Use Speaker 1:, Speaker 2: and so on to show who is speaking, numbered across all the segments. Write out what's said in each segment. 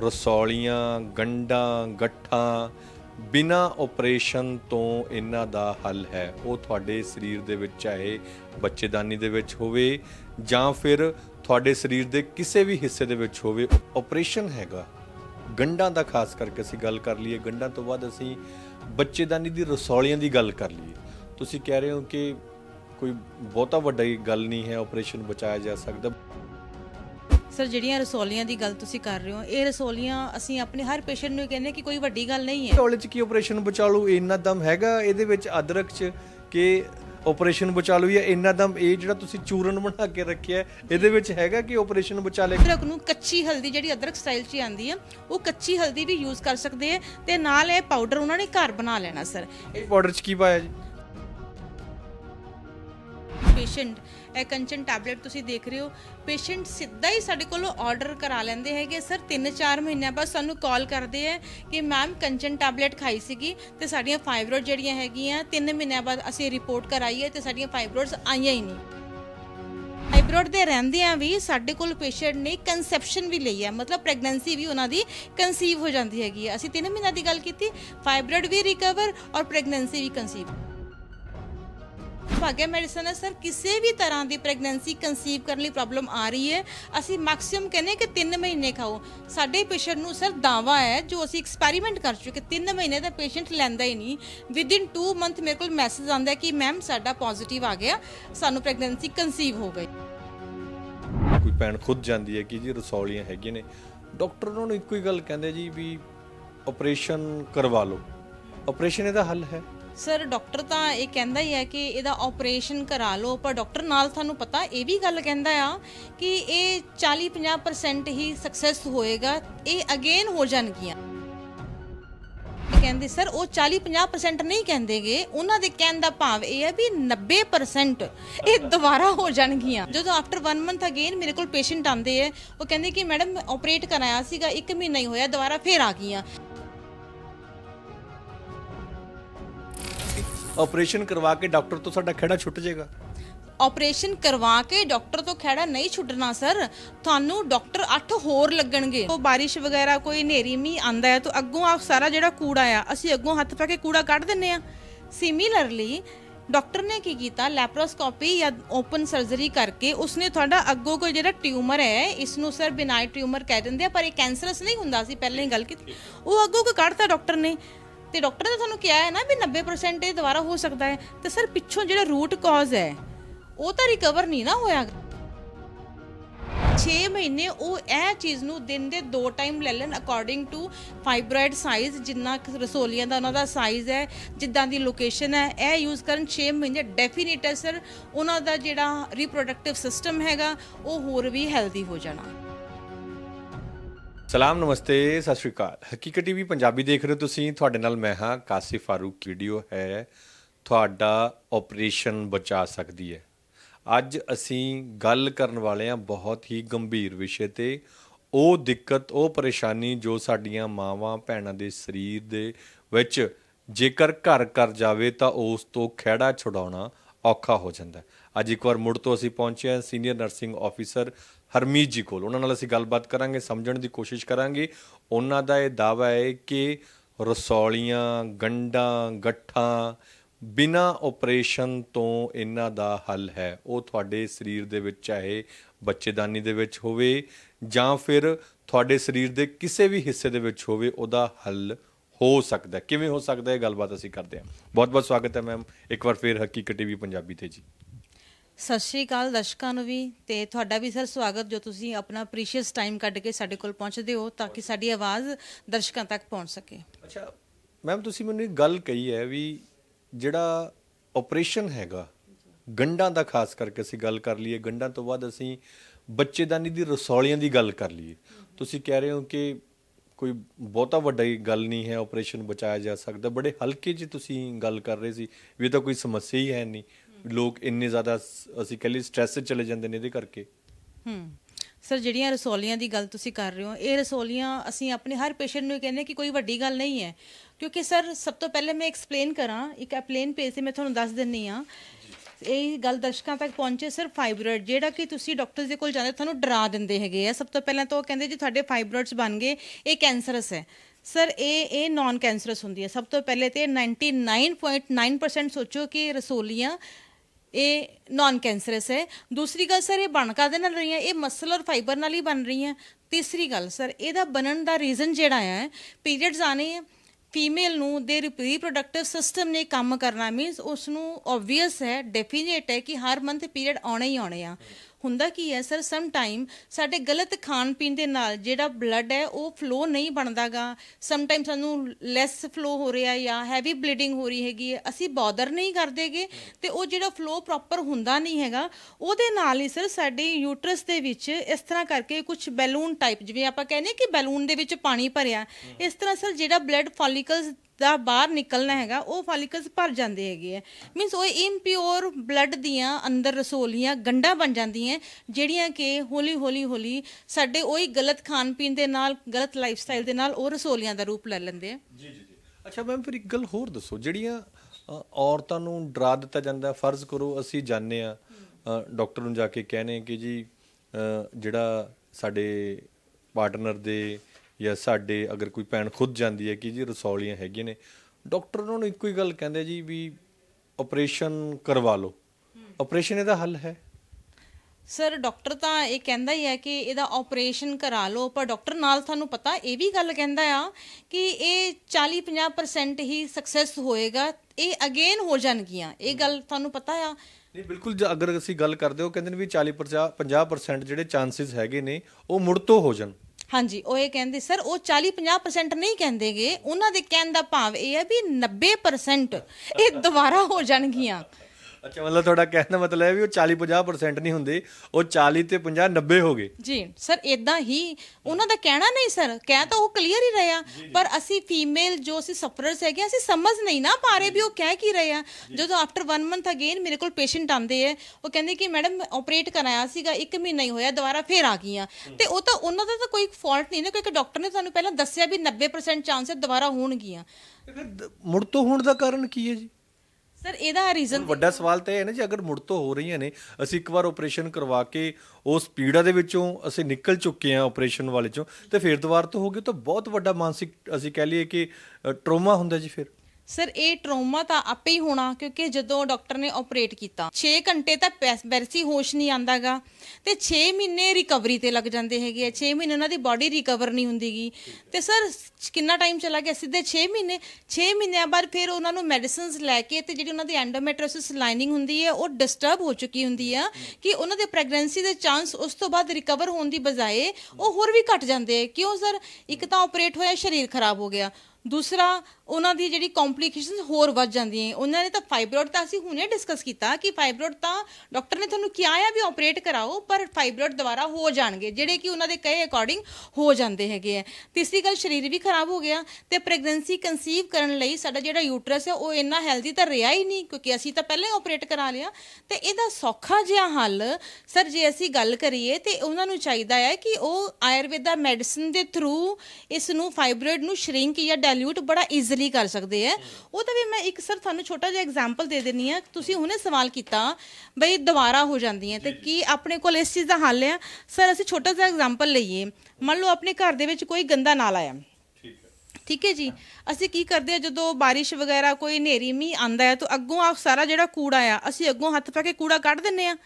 Speaker 1: ਰਸੌਲੀਆਂ ਗੰਡਾਂ ਗੱਠਾਂ, ਬਿਨਾ ਆਪਰੇਸ਼ਨ ਤੋਂ ਇਹਨਾਂ ਦਾ ਹੱਲ ਹੈ। ਉਹ ਤੁਹਾਡੇ ਸਰੀਰ ਦੇ ਵਿੱਚ, ਚਾਹੇ ਬੱਚੇਦਾਨੀ ਦੇ ਵਿੱਚ ਹੋਵੇ ਜਾਂ ਫਿਰ ਤੁਹਾਡੇ ਸਰੀਰ ਦੇ ਕਿਸੇ ਵੀ ਹਿੱਸੇ ਦੇ ਵਿੱਚ ਹੋਵੇ ਆਪਰੇਸ਼ਨ ਹੈਗਾ। ਗੰਡਾਂ ਦਾ ਖਾਸ ਕਰਕੇ ਅਸੀਂ ਗੱਲ ਕਰ ਲਈਏ। ਗੰਡਾਂ ਤੋਂ ਬਾਅਦ ਅਸੀਂ ਬੱਚੇਦਾਨੀ ਦੀ ਰਸੌਲੀਆਂ ਦੀ ਗੱਲ ਕਰ ਲਈਏ। ਤੁਸੀਂ ਕਹਿ ਰਹੇ ਹੋ ਕਿ ਕੋਈ ਬਹੁਤਾ ਵੱਡੀ ਗੱਲ ਨਹੀਂ ਹੈ ਆਪਰੇਸ਼ਨ ਬਚਾਇਆ ਜਾ ਸਕਦਾ।
Speaker 2: ਸਰ ਜਿਹੜੀਆਂ ਰਸੌਲੀਆਂ ਦੀ ਗੱਲ ਤੁਸੀਂ ਕਰ ਰਹੇ ਹੋ ਇਹ ਰਸੌਲੀਆਂ ਅਸੀਂ ਆਪਣੇ ਹਰ ਪੇਸ਼ੈਂਟ ਨੂੰ ਕਹਿੰਦੇ ਕਿ ਕੋਈ ਵੱਡੀ ਗੱਲ ਨਹੀਂ ਹੈ।
Speaker 1: ਟੋਲੇ ਚ ਕੀ ਆਪਰੇਸ਼ਨ ਬਚਾ ਲੂ ਇੰਨਾ ਦਮ ਹੈਗਾ? ਇਹਦੇ ਵਿੱਚ ਅਦਰਕ ਚ ਕਿ ਆਪਰੇਸ਼ਨ ਬਚਾ ਲੂ ਜਾਂ ਇੰਨਾ ਦਮ ਇਹ ਜਿਹੜਾ ਤੁਸੀਂ ਚੂਰਨ ਬਣਾ ਕੇ ਰੱਖਿਆ ਇਹਦੇ ਵਿੱਚ ਹੈਗਾ ਕਿ ਆਪਰੇਸ਼ਨ ਬਚਾ ਲੇ
Speaker 2: ਅਦਰਕ ਨੂੰ ਕੱਚੀ ਹਲਦੀ ਜਿਹੜੀ ਅਦਰਕ ਸਟਾਈਲ 'ਚ ਆਂਦੀ ਹੈ ਉਹ ਕੱਚੀ ਹਲਦੀ ਵੀ ਯੂਜ਼ ਕਰ ਸਕਦੇ ਆ ਤੇ ਨਾਲ ਇਹ ਪਾਊਡਰ ਉਹਨਾਂ ਨੇ ਘਰ ਬਣਾ ਲੈਣਾ ਸਰ
Speaker 1: ਇਹ ਪਾਊਡਰ ਚ ਕੀ ਪਾਇਆ ਜੀ?
Speaker 2: ਪੇਸ਼ੈਂਟ ਕੰਚਨ ਟੈਬਲੇਟ ਤੁਸੀਂ ਦੇਖ ਰਹੇ ਹੋ। ਪੇਸ਼ੈਂਟ ਸਿੱਧਾ ਹੀ ਸਾਡੇ ਕੋਲੋਂ ਆਰਡਰ ਕਰਾ ਲੈਂਦੇ ਹੈਗੇ। ਸਰ 3-4 ਮਹੀਨਿਆਂ ਬਾਅਦ ਸਾਨੂੰ ਕਾਲ ਕਰਦੇ ਹੈ ਕਿ ਮੈਮ ਕੰਚਨ ਟੈਬਲੇਟ ਖਾਈ ਸੀਗੀ ਤੇ ਸਾਡੀਆਂ ਫਾਈਬਰੋਡ ਜਿਹੜੀਆਂ ਹੈਗੀਆਂ 3 ਮਹੀਨਿਆਂ ਬਾਅਦ ਅਸੀਂ ਰਿਪੋਰਟ ਕਰਾਈ ਹੈ ਤੇ ਸਾਡੀਆਂ ਫਾਈਬਰੋਡਸ ਆਈਆਂ ਹੀ ਨਹੀਂ। ਫਾਈਬਰੋਇਡ ਦੇ ਰਹਿੰਦਿਆਂ ਵੀ ਸਾਡੇ ਕੋਲ ਪੇਸ਼ੈਂਟ ਨੇ ਕਨਸੈਪਸ਼ਨ ਵੀ ਲਈ ਹੈ। ਮਤਲਬ ਪ੍ਰੈਗਨੈਂਸੀ ਵੀ ਉਹਨਾਂ ਦੀ ਕਨਸੀਵ ਹੋ ਜਾਂਦੀ ਹੈਗੀ ਹੈ। ਅਸੀਂ 3 ਮਹੀਨਿਆਂ ਦੀ ਗੱਲ ਕੀਤੀ ਫਾਈਬਰੋਇਡ ਵੀ ਰਿਕਵਰ ਔਰ ਪ੍ਰੈਗਨੈਂਸੀ ਵੀ ਕਨਸੀਵ ਭਾਗਿਆ ਮੈਡੀਸਨ ਹੈ ਸਰ ਕਿਸੇ ਵੀ ਤਰ੍ਹਾਂ ਦੀ ਪ੍ਰੈਗਨੈਂਸੀ ਕਨਸੀਵ ਕਰਨ ਲਈ ਪ੍ਰੋਬਲਮ ਆ ਰਹੀ ਹੈ। ਅਸੀਂ ਮੈਕਸਿਮਮ ਕਹਿੰਦੇ ਕਿ 3 ਮਹੀਨੇ ਖਾਓ। ਸਾਡੇ ਪੇਸ਼ੈਂਟ ਨੂੰ ਸਰ ਦਾਵਾ ਹੈ, ਜੋ ਅਸੀਂ ਐਕਸਪੈਰੀਮੈਂਟ ਕਰ ਚੁੱਕੇ 3 ਮਹੀਨੇ ਦਾ ਪੇਸ਼ੈਂਟ ਲੈਂਦਾ ਹੀ ਨਹੀਂ। ਵਿਦ ਇਨ 2 ਮੰਥ ਮੇਰੇ ਕੋਲ ਮੈਸੇਜ ਆਉਂਦਾ ਕਿ ਮੈਮ ਸਾਡਾ ਪੋਜ਼ਿਟਿਵ ਆ ਗਿਆ, ਸਾਨੂੰ ਪ੍ਰੈਗਨੈਂਸੀ ਕਨਸੀਵ ਹੋ ਗਈ।
Speaker 1: ਕੋਈ ਭੈਣ ਖੁਦ ਜਾਂਦੀ ਹੈ ਕਿ ਜੀ ਰਸੌਲੀਆਂ ਹੈਗੀਆਂ ਨੇ। ਡਾਕਟਰ ਉਹਨਾਂ ਨੂੰ ਇੱਕੋ ਹੀ ਗੱਲ ਕਹਿੰਦੇ ਜੀ ਵੀ ਆਪਰੇਸ਼ਨ ਕਰਵਾ ਲਓ। ਆਪਰੇਸ਼ਨ ਇਹਦਾ ਹੱਲ ਹੈ।
Speaker 2: ਸਰ, ਡਾਕਟਰ ਤਾਂ ਇਹ ਕਹਿੰਦਾ ਹੀ ਹੈ ਕਿ ਇਹਦਾ ਆਪਰੇਸ਼ਨ ਕਰਾ ਲਓ, ਪਰ ਡਾਕਟਰ ਨਾਲ ਤੁਹਾਨੂੰ ਪਤਾ ਇਹ ਵੀ ਗੱਲ ਕਹਿੰਦਾ ਆ ਕਿ ਇਹ 40-50% ਹੀ ਸਕਸੈਸ ਹੋਏਗਾ, ਇਹ ਅਗੇਨ ਹੋ ਜਾਣਗੀਆਂ। ਕਹਿੰਦੇ, ਸਰ, ਉਹ 40-50% ਨਹੀਂ ਕਹਿੰਦੇਗੇ, ਉਹਨਾਂ ਦੇ ਕਹਿਣ ਦਾ ਭਾਵ ਇਹ ਹੈ ਵੀ 90% ਇਹ ਦੁਬਾਰਾ ਹੋ ਜਾਣਗੀਆਂ। ਜਦੋਂ ਆਫਟਰ 1 ਮੰਥ ਅਗੇਨ ਮੇਰੇ ਕੋਲ ਪੇਸ਼ੈਂਟ ਆਉਂਦੇ ਆ ਉਹ ਕਹਿੰਦੇ ਕਿ, ਮੈਡਮ ਆਪਰੇਟ ਕਰਾਇਆ ਸੀਗਾ 1 ਮਹੀਨਾ ਹੀ ਹੋਇਆ, ਦੁਬਾਰਾ ਫੇਰ ਆ ਗਈਆਂ।
Speaker 1: ਆਪਰੇਸ਼ਨ ਕਰਵਾ ਕੇ ਡਾਕਟਰ ਤੋਂ ਸਾਡਾ ਖਹਿੜਾ ਛੁੱਟ ਜਾਏਗਾ।
Speaker 2: ਆਪਰੇਸ਼ਨ ਕਰਵਾ ਕੇ ਡਾਕਟਰ ਤੋਂ ਖਹਿੜਾ ਨਹੀਂ ਛੁੱਟਣਾ, ਸਰ। ਤੁਹਾਨੂੰ ਡਾਕਟਰ 8 ਹੋਰ ਲੱਗਣਗੇ। ਉਹ ਬਾਰਿਸ਼ ਵਗੈਰਾ ਕੋਈ ਹਨੇਰੀ, ਮੀਂਹ ਆਂਦਾ ਹੈ ਤਾਂ ਅੱਗੋਂ ਆ ਸਾਰਾ ਜਿਹੜਾ ਕੂੜਾ ਆ, ਅਸੀਂ ਅੱਗੋਂ ਹੱਥ ਪਾ ਕੇ ਕੂੜਾ ਕੱਢ ਦਿੰਨੇ ਆ ਸਿਮਿਲਰਲੀ ਡਾਕਟਰ ਨੇ ਕੀ ਕੀਤਾ? ਲੈਪਰੋਸਕੋਪੀ ਜਾਂ ਓਪਨ ਸਰਜਰੀ ਕਰਕੇ ਉਸਨੇ ਤੁਹਾਡਾ ਅੱਗੋਂ ਕੋਈ ਜਿਹੜਾ ਟਿਊਮਰ ਹੈ ਇਸ ਨੂੰ ਸਰ ਬਿਨਾਈ ਟਿਊਮਰ ਕਹਿ ਦਿੰਦੇ ਆ, ਪਰ ਇਹ ਕੈਂਸਰਸ ਨਹੀਂ ਹੁੰਦਾ ਸੀ ਪਹਿਲਾਂ ਹੀ ਗੱਲ ਕੀਤੀ। ਉਹ ਅੱਗੋਂ ਕੋ ਕੱਢਤਾ ਡਾਕਟਰ ਨੇ। ਤੇ ਡਾਕਟਰ ਨੇ ਤੁਹਾਨੂੰ ਕਿਹਾ ਹੈ ਨਾ ਵੀ 90% ਇਹ ਦੁਬਾਰਾ ਹੋ ਸਕਦਾ ਹੈ। ਤੇ ਸਰ, ਪਿੱਛੋਂ ਜਿਹੜਾ ਰੂਟ ਕਾਜ਼ ਹੈ, ਉਹ ਤਾਂ ਰਿਕਵਰ ਨਹੀਂ ਨਾ ਹੋਇਆ। 6 ਮਹੀਨੇ ਉਹ ਇਹ ਚੀਜ਼ ਨੂੰ ਦਿਨ ਦੇ ਦੋ ਟਾਈਮ ਲੈ ਲੈਣ ਅਕੋਰਡਿੰਗ ਟੂ ਫਾਈਬਰੋਇਡ ਸਾਈਜ਼ ਜਿੰਨਾ ਕੁ ਰਸੋਲੀਆਂ ਦਾ ਉਹਨਾਂ ਦਾ ਸਾਈਜ਼ ਹੈ, ਜਿੱਦਾਂ ਦੀ ਲੋਕੇਸ਼ਨ ਹੈ, ਇਹ ਯੂਜ਼ ਕਰਨ 6 ਮਹੀਨੇ ਡੈਫੀਨਿਟ ਹੈ, ਸਰ। ਉਹਨਾਂ ਦਾ ਜਿਹੜਾ ਰਿਪਰੋਡਕਟਿਵ ਸਿਸਟਮ ਹੈਗਾ, ਉਹ ਹੋਰ ਵੀ ਹੈਲਦੀ ਹੋ ਜਾਣਾ।
Speaker 1: ਸਲਾਮ, ਨਮਸਤੇ, ਸਤਿ ਸ਼੍ਰੀ ਅਕਾਲ। ਹਕੀਕਤ ਟੀਵੀ ਪੰਜਾਬੀ ਦੇਖ ਰਹੇ ਹੋ ਤੁਸੀਂ। ਤੁਹਾਡੇ ਨਾਲ ਮੈਂ ਹਾਂ ਕਾਸਿਫ ਫਾਰੂਕ। ਵੀਡੀਓ ਹੈ, ਤੁਹਾਡਾ ਆਪਰੇਸ਼ਨ ਬਚਾ ਸਕਦੀ ਹੈ। ਅੱਜ ਅਸੀਂ ਗੱਲ ਕਰਨ ਵਾਲੇ ਹਾਂ ਬਹੁਤ ਹੀ ਗੰਭੀਰ ਵਿਸ਼ੇ ਤੇ। ਉਹ ਦਿੱਕਤ, ਉਹ ਪਰੇਸ਼ਾਨੀ ਜੋ ਸਾਡੀਆਂ ਮਾਵਾਂ, ਭੈਣਾਂ ਦੇ ਸਰੀਰ ਦੇ ਵਿੱਚ ਜੇਕਰ ਘਰ ਕਰ ਜਾਵੇ ਤਾਂ ਉਸ ਤੋਂ ਖਹਿੜਾ ਛੁਡਾਉਣਾ ਔਖਾ ਹੋ ਜਾਂਦਾ ਅੱਜ ਇੱਕ ਵਾਰ ਮੁੜ ਤੋਂ ਅਸੀਂ ਪਹੁੰਚੇ ਹਾਂ। ਸੀਨੀਅਰ ਨਰਸਿੰਗ ਆਫੀਸਰ ਹਰਮੀਤ ਜੀ ਕੋਲ। ਉਹਨਾਂ ਨਾਲ ਅਸੀਂ ਗੱਲਬਾਤ ਕਰਾਂਗੇ, ਸਮਝਣ ਦੀ ਕੋਸ਼ਿਸ਼ ਕਰਾਂਗੇ। ਉਹਨਾਂ ਦਾ ਇਹ ਦਾਵਾ ਹੈ ਕਿ ਰਸੌਲੀਆਂ, ਗੰਡਾਂ, ਗੱਠਾਂ ਬਿਨਾ ਆਪਰੇਸ਼ਨ ਤੋਂ ਇਹਨਾਂ ਦਾ ਹੱਲ ਹੈ। ਉਹ ਤੁਹਾਡੇ ਸਰੀਰ ਦੇ ਵਿੱਚ, ਚਾਹੇ ਬੱਚੇਦਾਨੀ ਦੇ ਵਿੱਚ ਹੋਵੇ ਜਾਂ ਫਿਰ ਤੁਹਾਡੇ ਸਰੀਰ ਦੇ ਕਿਸੇ ਵੀ ਹਿੱਸੇ ਦੇ ਵਿੱਚ ਹੋਵੇ, ਉਹਦਾ ਹੱਲ ਹੋ ਸਕਦਾ ਕਿਵੇਂ ਹੋ ਸਕਦਾ ਇਹ ਗੱਲਬਾਤ ਅਸੀਂ ਕਰਦੇ ਹਾਂ। ਬਹੁਤ ਬਹੁਤ ਸਵਾਗਤ ਹੈ ਮੈਮ। ਇੱਕ ਵਾਰ ਫਿਰ ਹਕੀਕਤ ਟੀਵੀ ਪੰਜਾਬੀ ਤੇ ਜੀ।
Speaker 2: ਸਤਿ ਸ਼੍ਰੀ ਅਕਾਲ ਦਰਸ਼ਕਾਂ ਨੂੰ ਵੀ ਤੇ ਤੁਹਾਡਾ ਵੀ ਸਰ ਸਵਾਗਤ ਜੋ ਤੁਸੀਂ ਆਪਣਾ ਪ੍ਰੀਸ਼ੀਅਸ ਟਾਈਮ ਕੱਢ ਕੇ ਸਾਡੇ ਕੋਲ ਪਹੁੰਚਦੇ ਹੋ ਤਾਂ ਕਿ ਸਾਡੀ ਆਵਾਜ਼ ਦਰਸ਼ਕਾਂ ਤੱਕ ਪਹੁੰਚ ਸਕੇ।
Speaker 1: ਅੱਛਾ ਮੈਮ ਤੁਸੀਂ ਮੈਨੂੰ ਇੱਕ ਗੱਲ ਕਹੀ ਹੈ ਵੀ ਜਿਹੜਾ ਆਪਰੇਸ਼ਨ ਹੈਗਾ ਗੰਡਾਂ ਦਾ ਖਾਸ ਕਰਕੇ ਅਸੀਂ ਗੱਲ ਕਰ ਲਈਏ ਗੰਡਾਂ ਤੋਂ ਬਾਅਦ ਅਸੀਂ ਬੱਚੇਦਾਨੀ ਦੀ ਰਸੌਲੀਆਂ ਦੀ ਗੱਲ ਕਰ ਲਈਏ। ਤੁਸੀਂ ਕਹਿ ਰਹੇ ਹੋ ਕਿ ਕੋਈ ਬਹੁਤਾ ਵੱਡੀ ਗੱਲ ਨਹੀਂ ਹੈ ਆਪਰੇਸ਼ਨ ਬਚਾਇਆ ਜਾ ਸਕਦਾ, ਬੜੇ ਹਲਕੇ 'ਚ ਤੁਸੀਂ ਗੱਲ ਕਰ ਰਹੇ ਸੀ, ਵੀ ਇਹ ਤਾਂ ਕੋਈ ਸਮੱਸਿਆ ਹੀ ਹੈ ਨਹੀਂ। ਲੋਕ ਇੰਨੇ ਜ਼ਿਆਦਾ ਸ- ਅਸੀਂ ਕਹ ਸਟ੍ਰੈਸ ਚਲੇ ਜਾਂਦੇ ਨੇ ਇਹਦੇ ਕਰਕੇ।
Speaker 2: ਹੂੰ। ਸਰ, ਜਿਹੜੀਆਂ ਰਸੌਲੀਆਂ ਦੀ ਗੱਲ ਤੁਸੀਂ ਕਰ ਰਹੇ ਹੋ, ਇਹ ਰਸੌਲੀਆਂ ਅਸੀਂ ਆਪਣੇ ਹਰ ਪੇਸ਼ੈਂਟ ਨੂੰ ਇਹ ਕਹਿੰਦੇ ਕਿ ਕੋਈ ਵੱਡੀ ਗੱਲ ਨਹੀਂ ਹੈ। ਕਿਉਂਕਿ ਸਰ, ਸਭ ਤੋਂ ਪਹਿਲੇ ਮੈਂ ਐਕਸਪਲੇਨ ਕਰਾਂ, ਇੱਕ ਪਲੇਨ ਪੇਜ ਤੇ ਮੈਂ ਤੁਹਾਨੂੰ ਦੱਸ ਦਿੰਨੀ ਆ ਇਹ ਗੱਲ ਦਰਸ਼ਕਾਂ ਤੱਕ ਪਹੁੰਚੇ, ਸਰ ਫਾਈਬਰੋਇਡ ਜਿਹੜਾ ਕਿ ਤੁਸੀਂ ਡਾਕਟਰ ਦੇ ਕੋਲ ਜਾਂਦੇ ਹੋ, ਤੁਹਾਨੂੰ ਡਰਾ ਦਿੰਦੇ ਹੈਗੇ ਆ। ਸਭ ਤੋਂ ਪਹਿਲਾਂ ਤਾਂ ਉਹ ਕਹਿੰਦੇ ਜੀ ਤੁਹਾਡੇ ਫਾਈਬਰੋਇਡਸ ਬਣ ਗਏ, ਇਹ ਕੈਂਸਰਸ ਹੈ। ਸਰ, ਇਹ ਇਹ ਨਾਨ ਕੈਂਸਰਸ ਹੁੰਦੀ ਹੈ। ਸਭ ਤੋਂ ਪਹਿਲੇ ਤੇ 99.9% ਸੋਚੋ ਕਿ ਰਸੋਲੀਆਂ ਇਹ ਨਾਨ ਕੈਂਸਰਸ ਹੈ। ਦੂਸਰੀ ਗੱਲ ਸਰ ਇਹ ਬਣ ਕਾਦੇ ਨਾਲ ਰਹੀਆਂ? ਇਹ ਮਸਲ ਔਰ ਫਾਈਬਰ ਨਾਲ ਹੀ ਬਣ ਰਹੀਆਂ। ਤੀਸਰੀ ਗੱਲ ਸਰ ਇਹਦਾ ਬਣਨ ਦਾ ਰੀਜ਼ਨ ਜਿਹੜਾ ਹੈ ਪੀਰੀਅਡਸ ਆਣੇ ਹੈ। ਫੀਮੇਲ ਨੂੰ ਦੇ ਰਿਪਰੋਡਕਟਿਵ ਸਿਸਟਮ ਨੇ ਕੰਮ ਕਰਨਾ ਮੀਨਸ ਉਸ ਨੂੰ ਆਬਵੀਅਸ ਹੈ ਡੈਫੀਨੇਟ ਹੈ ਕਿ ਹਰ ਮੰਥ ਪੀਰੀਅਡ ਆਉਣੇ ਹੀ ਆਉਣੇ ਆ। ਹੁੰਦਾ ਕੀ ਹੈ, ਸਰ ਸਮ ਟਾਈਮ ਸਾਡੇ ਗਲਤ ਖਾਣ ਪੀਣ ਦੇ ਨਾਲ ਜਿਹੜਾ ਬਲੱਡ ਹੈ, ਉਹ ਫਲੋ ਨਹੀਂ ਬਣਦਾਗਾ। ਸਮ ਟਾਈਮ ਸਾਨੂੰ ਲੈਸ ਫਲੋ ਹੋ ਰਿਹਾ ਜਾਂ ਹੈਵੀ ਬਲੀਡਿੰਗ ਹੋ ਰਹੀ ਹੈਗੀ ਹੈ। ਅਸੀਂ ਬੌਦਰ ਨਹੀਂ ਕਰਦੇਗੇ ਤੇ ਉਹ ਜਿਹੜਾ ਫਲੋ ਪ੍ਰੋਪਰ ਹੁੰਦਾ ਨਹੀਂ ਹੈਗਾ, ਉਹਦੇ ਨਾਲ ਹੀ ਸਰ ਸਾਡੇ ਯੂਟਰਸ ਦੇ ਵਿੱਚ ਇਸ ਤਰ੍ਹਾਂ ਕਰਕੇ ਕੁਝ ਬੈਲੂਨ ਟਾਈਪ ਜਿਵੇਂ ਆਪਾਂ ਕਹਿੰਦੇ ਕਿ ਬੈਲੂਨ ਦੇ ਵਿੱਚ ਪਾਣੀ ਭਰਿਆ। ਇਸ ਤਰ੍ਹਾਂ ਸਰ ਜਿਹੜਾ ਬਲੱਡ ਫੋਲੀਕਲਸ ਦਾ ਬਾਹਰ ਨਿਕਲਣਾ ਹੈਗਾ, ਉਹ ਫਾਲਿਕਲਸ ਭਰ ਜਾਂਦੇ ਹੈਗੇ ਆ। ਮੀਨਸ ਉਹ ਇੰਪਿਓਰ ਬਲੱਡ ਦੀਆਂ ਅੰਦਰ ਰਸੋਲੀਆਂ ਗੰਡਾ ਬਣ ਜਾਂਦੀਆਂ ਜਿਹੜੀਆਂ ਕਿ ਹੌਲੀ ਹੌਲੀ ਹੌਲੀ ਸਾਡੇ ਉਹੀ ਗਲਤ ਖਾਣ ਪੀਣ ਦੇ ਨਾਲ, ਗਲਤ ਲਾਈਫ ਸਟਾਈਲ ਦੇ ਨਾਲ ਉਹ ਰਸੋਲੀਆਂ ਦਾ ਰੂਪ ਲੈ ਲੈਂਦੇ ਆ।
Speaker 1: ਜੀ ਜੀ ਜੀ। ਅੱਛਾ ਮੈਮ ਫਿਰ ਇੱਕ ਗੱਲ ਹੋਰ ਦੱਸੋ, ਜਿਹੜੀਆਂ ਔਰਤਾਂ ਨੂੰ ਡਰਾ ਦਿੱਤਾ ਜਾਂਦਾ, ਫਰਜ਼ ਕਰੋ ਅਸੀਂ ਜਾਣਦੇ ਆ ਡਾਕਟਰ ਨੂੰ ਜਾ ਕੇ ਕਹਿੰਦੇ ਕਿ ਜੀ ਜਿਹੜਾ ਸਾਡੇ ਪਾਰਟਨਰ ਦੇ ਜਾਂ ਸਾਡੇ ਅਗਰ ਕੋਈ ਭੈਣ ਖੁਦ ਜਾਂਦੀ ਹੈ ਕਿ ਜੀ ਰਸੌਲੀਆਂ ਹੈਗੀਆਂ ਨੇ ਡਾਕਟਰ ਉਹਨਾਂ ਨੂੰ ਇੱਕੋ ਹੀ ਗੱਲ ਕਹਿੰਦੇ ਜੀ ਵੀ ਆਪਰੇਸ਼ਨ ਕਰਵਾ ਲਓ। ਆਪਰੇਸ਼ਨ ਇਹਦਾ ਹੱਲ ਹੈ?
Speaker 2: ਸਰ ਡਾਕਟਰ ਤਾਂ ਇਹ ਕਹਿੰਦਾ ਹੀ ਹੈ ਕਿ ਇਹਦਾ ਆਪਰੇਸ਼ਨ ਕਰਾ ਲਓ ਪਰ ਡਾਕਟਰ ਨਾਲ ਤੁਹਾਨੂੰ ਪਤਾ ਇਹ ਵੀ ਗੱਲ ਕਹਿੰਦਾ ਆ ਕਿ ਇਹ 40-50% ਹੀ ਸਕਸੈਸ ਹੋਏਗਾ ਇਹ ਅਗੇਨ ਹੋ ਜਾਣਗੀਆਂ। ਇਹ ਗੱਲ ਤੁਹਾਨੂੰ ਪਤਾ ਆ?
Speaker 1: ਨਹੀਂ ਬਿਲਕੁਲ ਜੇ ਅਗਰ ਅਸੀਂ ਗੱਲ ਕਰਦੇ ਹੋ ਕਹਿੰਦੇ ਨੇ ਵੀ 40 50% ਜਿਹੜੇ ਚਾਂਸਸ ਹੈਗੇ ਨੇ ਉਹ ਮੁੜ ਤੋਂ ਹੋ ਜਾਣ।
Speaker 2: ਹਾਂਜੀ, ਉਹ ਇਹ ਕਹਿੰਦੇ, ਸਰ, ਉਹ 40-50% ਨਹੀਂ ਕਹਿੰਦੇਗੇ। ਉਹਨਾਂ ਦੇ ਕਹਿਣ ਦਾ ਭਾਵ ਇਹ ਹੈ ਵੀ 90% ਇਹ ਦੁਬਾਰਾ ਹੋ ਜਾਣਗੀਆਂ।
Speaker 1: ਅੱਛਾ ਮਤਲਬ ਤੁਹਾਡਾ ਕਹਿਣ ਦਾ ਮਤਲਬ ਹੈ ਵੀ ਉਹ 40 50% ਨਹੀਂ ਹੁੰਦੇ ਉਹ 40 ਤੇ 50 90 ਹੋ ਗਏ।
Speaker 2: ਜੀ ਸਰ ਇਦਾਂ ਹੀ ਉਹਨਾਂ ਦਾ ਕਹਿਣਾ ਨਹੀਂ ਸਰ। ਕਹਿ ਤਾਂ ਉਹ ਕਲੀਅਰ ਹੀ ਰਹੇ ਆ। ਪਰ ਅਸੀਂ ਫੀਮੇਲ ਜੋ ਅਸੀਂ ਸਫਰਰਸ ਹੈਗੇ ਆ, ਅਸੀਂ ਸਮਝ ਨਹੀਂ ਨਾ ਪਾ ਰਹੇ ਵੀ ਉਹ ਕਹਿ ਕੀ ਰਹੇ ਆ। ਜਦੋਂ ਆਫਟਰ 1 ਮੰਥ ਅਗੇਨ ਮੇਰੇ ਕੋਲ ਪੇਸ਼ੈਂਟ ਆਉਂਦੇ ਆ ਉਹ ਕਹਿੰਦੇ ਕਿ ਮੈਡਮ ਆਪਰੇਟ ਕਰਾਇਆ ਸੀਗਾ 1 ਮਹੀਨਾ ਹੀ ਹੋਇਆ ਦੁਬਾਰਾ ਫੇਰ ਆ ਗਈਆਂ। ਤੇ ਉਹ ਤਾਂ ਉਹਨਾਂ ਦਾ ਤਾਂ ਕੋਈ ਫਾਲਟ ਨਹੀਂ ਨਾ ਕਿਉਂਕਿ ਡਾਕਟਰ ਨੇ ਤੁਹਾਨੂੰ ਪਹਿਲਾਂ ਦੱਸਿਆ ਵੀ 90% ਚਾਂਸ ਹੈ ਦੁਬਾਰਾ ਹੋਣਗੀਆਂ।
Speaker 1: ਮੁੜ ਤੋਂ ਹੋਣ ਦਾ ਕਾਰਨ ਕੀ ਹੈ ਜੀ?
Speaker 2: ਸਰ ਇਹਦਾ ਰੀਜ਼ਨ
Speaker 1: ਵੱਡਾ ਸਵਾਲ ਤਾਂ ਇਹ ਹੈ ਨਾ, ਜੀ ਅਗਰ ਮੁੜ ਤੋਂ ਹੋ ਰਹੀਆਂ ਨੇ, ਅਸੀਂ ਇੱਕ ਵਾਰ ਆਪਰੇਸ਼ਨ ਕਰਵਾ ਕੇ ਉਸ ਪੀੜਾ ਦੇ ਵਿੱਚੋਂ ਅਸੀਂ ਨਿਕਲ ਚੁੱਕੇ ਹਾਂ ਆਪਰੇਸ਼ਨ ਵਾਲੇ ਚੋਂ, ਤੇ ਫਿਰ ਦੁਬਾਰਾ ਤੋਂ ਹੋ ਗਏ ਤਾਂ ਬਹੁਤ ਵੱਡਾ ਮਾਨਸਿਕ, ਅਸੀਂ ਕਹਿ ਲਈਏ ਕਿ ਟਰੋਮਾ ਹੁੰਦਾ ਜੀ ਫਿਰ।
Speaker 2: ਸਰ, ਇਹ ਟਰੋਮਾ ਤਾਂ ਆਪੇ ਹੀ ਹੋਣਾ, ਕਿਉਂਕਿ ਜਦੋਂ ਡਾਕਟਰ ਨੇ ਆਪਰੇਟ ਕੀਤਾ 6 ਘੰਟੇ ਤਾਂ ਪੈਸ- ਵੈਸੇ ਹੋਸ਼ ਨਹੀਂ ਆਂਦਾਗਾ ਤੇ 6 ਮਹੀਨੇ ਰਿਕਵਰੀ ਤੇ ਲੱਗ ਜਾਂਦੇ ਹੈਗੇ ਆ 6 ਮਹੀਨੇ ਉਹਨਾਂ ਦੀ ਬਾਡੀ ਰਿਕਵਰ ਨਹੀਂ ਹੁੰਦੀਗੀ। ਤੇ ਸਰ, ਕਿੰਨਾ ਟਾਈਮ ਚਲਾ ਗਿਆ? ਸਿੱਧੇ 6 ਮਹੀਨੇ 6 ਮਹੀਨਿਆਂ ਬਾਅਦ ਫਿਰ ਉਹਨਾਂ ਨੂੰ ਮੈਡੀਸਿਨਸ ਲੈ ਕੇ ਤੇ ਜਿਹੜੀ ਉਹਨਾਂ ਦੀ ਐਂਡੋਮੈਟ੍ਰਿਓਸਿਸ ਲਾਈਨਿੰਗ ਹੁੰਦੀ ਹੈ, ਉਹ ਡਿਸਟਰਬ ਹੋ ਚੁੱਕੀ ਹੁੰਦੀ ਆ ਕਿ ਉਹਨਾਂ ਦੇ ਪ੍ਰੈਗਨੈਂਸੀ ਦੇ ਚਾਂਸ ਉਸ ਤੋਂ ਬਾਅਦ ਰਿਕਵਰ ਹੋਣ ਦੀ ਬਜਾਏ ਉਹ ਹੋਰ ਵੀ ਘਟ ਜਾਂਦੇ ਆ। ਕਿਉਂ ਸਰ? ਇੱਕ ਤਾਂ ਆਪਰੇਟ ਹੋਇਆ, ਸਰੀਰ ਖਰਾਬ ਹੋ ਗਿਆ। ਦੂਸਰਾ, ਉਹਨਾਂ ਦੀ ਜਿਹੜੀ ਕੰਪਲਿਕੇਸ਼ਨਸ ਹੋਰ ਵੱਧ ਜਾਂਦੀਆਂ ਉਹਨਾਂ ਨੇ ਤਾਂ ਫਾਈਬਰੋਇਡ ਤਾਂ ਅਸੀਂ ਹੁਣੇ ਡਿਸਕਸ ਕੀਤਾ ਕਿ ਫਾਈਬਰੋਇਡ ਤਾਂ ਡਾਕਟਰ ਨੇ ਤੁਹਾਨੂੰ ਕਿਹਾ ਆ ਵੀ ਆਪਰੇਟ ਕਰਾਓ, ਪਰ ਫਾਈਬਰੋਇਡ ਦੁਬਾਰਾ ਹੋ ਜਾਣਗੇ, ਜਿਹੜੇ ਕਿ ਉਹਨਾਂ ਦੇ ਕਹੇ ਅਕੋਰਡਿੰਗ ਹੋ ਜਾਂਦੇ ਹੈਗੇ ਆ। ਤੀਸਰੀ ਗੱਲ, ਸਰੀਰ ਵੀ ਖਰਾਬ ਹੋ ਗਿਆ ਤੇ ਪ੍ਰੈਗਨੈਂਸੀ ਕਨਸੀਵ ਕਰਨ ਲਈ ਸਾਡਾ ਜਿਹੜਾ ਯੂਟਰਸ ਹੈ, ਉਹ ਇੰਨਾ ਹੈਲਦੀ ਤਾਂ ਰਿਹਾ ਹੀ ਨਹੀਂ, ਕਿਉਂਕਿ ਅਸੀਂ ਤਾਂ ਪਹਿਲਾਂ ਹੀ ਆਪਰੇਟ ਕਰਾ ਲਿਆ। ਤੇ ਇਹਦਾ ਸੌਖਾ ਜਿਹਾ ਹੱਲ, ਸਰ, ਜੇ ਅਸੀਂ ਗੱਲ ਕਰੀਏ, ਤੇ ਉਹਨਾਂ ਨੂੰ ਚਾਹੀਦਾ ਹੈ ਕਿ ਉਹ ਆਯੁਰਵੇਦਾ ਮੈਡੀਸਨ ਦੇ ਥਰੂ ਇਸ ਨੂੰ ਫਾਈਬਰੋਇਡ ਨੂੰ ਸ਼ਰਿੰਕ ਜਾਂ ਡਾਇਲੂਟ ਬੜਾ ਈਜ਼ੀਲੀ ਕਰ ਸਕਦੇ ਆ। ਉਹਦਾ ਵੀ ਮੈਂ ਇੱਕ ਸਰ ਤੁਹਾਨੂੰ ਛੋਟਾ ਜਿਹਾ ਐਗਜ਼ਾਮਪਲ ਦੇ ਦਿੰਨੀ ਆ ਤੁਸੀਂ ਹੁਣੇ ਸਵਾਲ ਕੀਤਾ ਬਈ ਦੁਬਾਰਾ ਹੋ ਜਾਂਦੀਆਂ ਤੇ ਕੀ ਆਪਣੇ ਕੋਲ ਇਸ ਚੀਜ਼ ਦਾ ਹੱਲ ਆ? ਸਰ ਅਸੀਂ ਛੋਟਾ ਜਿਹਾ ਐਗਜ਼ਾਮਪਲ ਲਈਏ। ਮੰਨ ਲਓ ਆਪਣੇ ਘਰ ਦੇ ਵਿੱਚ ਕੋਈ ਗੰਦਾ ਨਾਲਾ ਆ। ਠੀਕ ਹੈ। ਜੀ? ਅਸੀਂ ਕੀ ਕਰਦੇ ਆ? ਜਦੋਂ ਬਾਰਿਸ਼ ਵਗੈਰਾ ਕੋਈ ਹਨੇਰੀ ਮੀਂਹ ਆਂਦਾ ਹੈ ਤਾਂ ਅੱਗੋਂ ਆ ਸਾਰਾ ਜਿਹੜਾ ਕੂੜਾ ਆ ਅਸੀਂ ਅੱਗੋਂ ਹੱਥ ਪਾ ਕੇ ਕੂੜਾ ਕੱਢ ਦਿੰਨੇ ਆ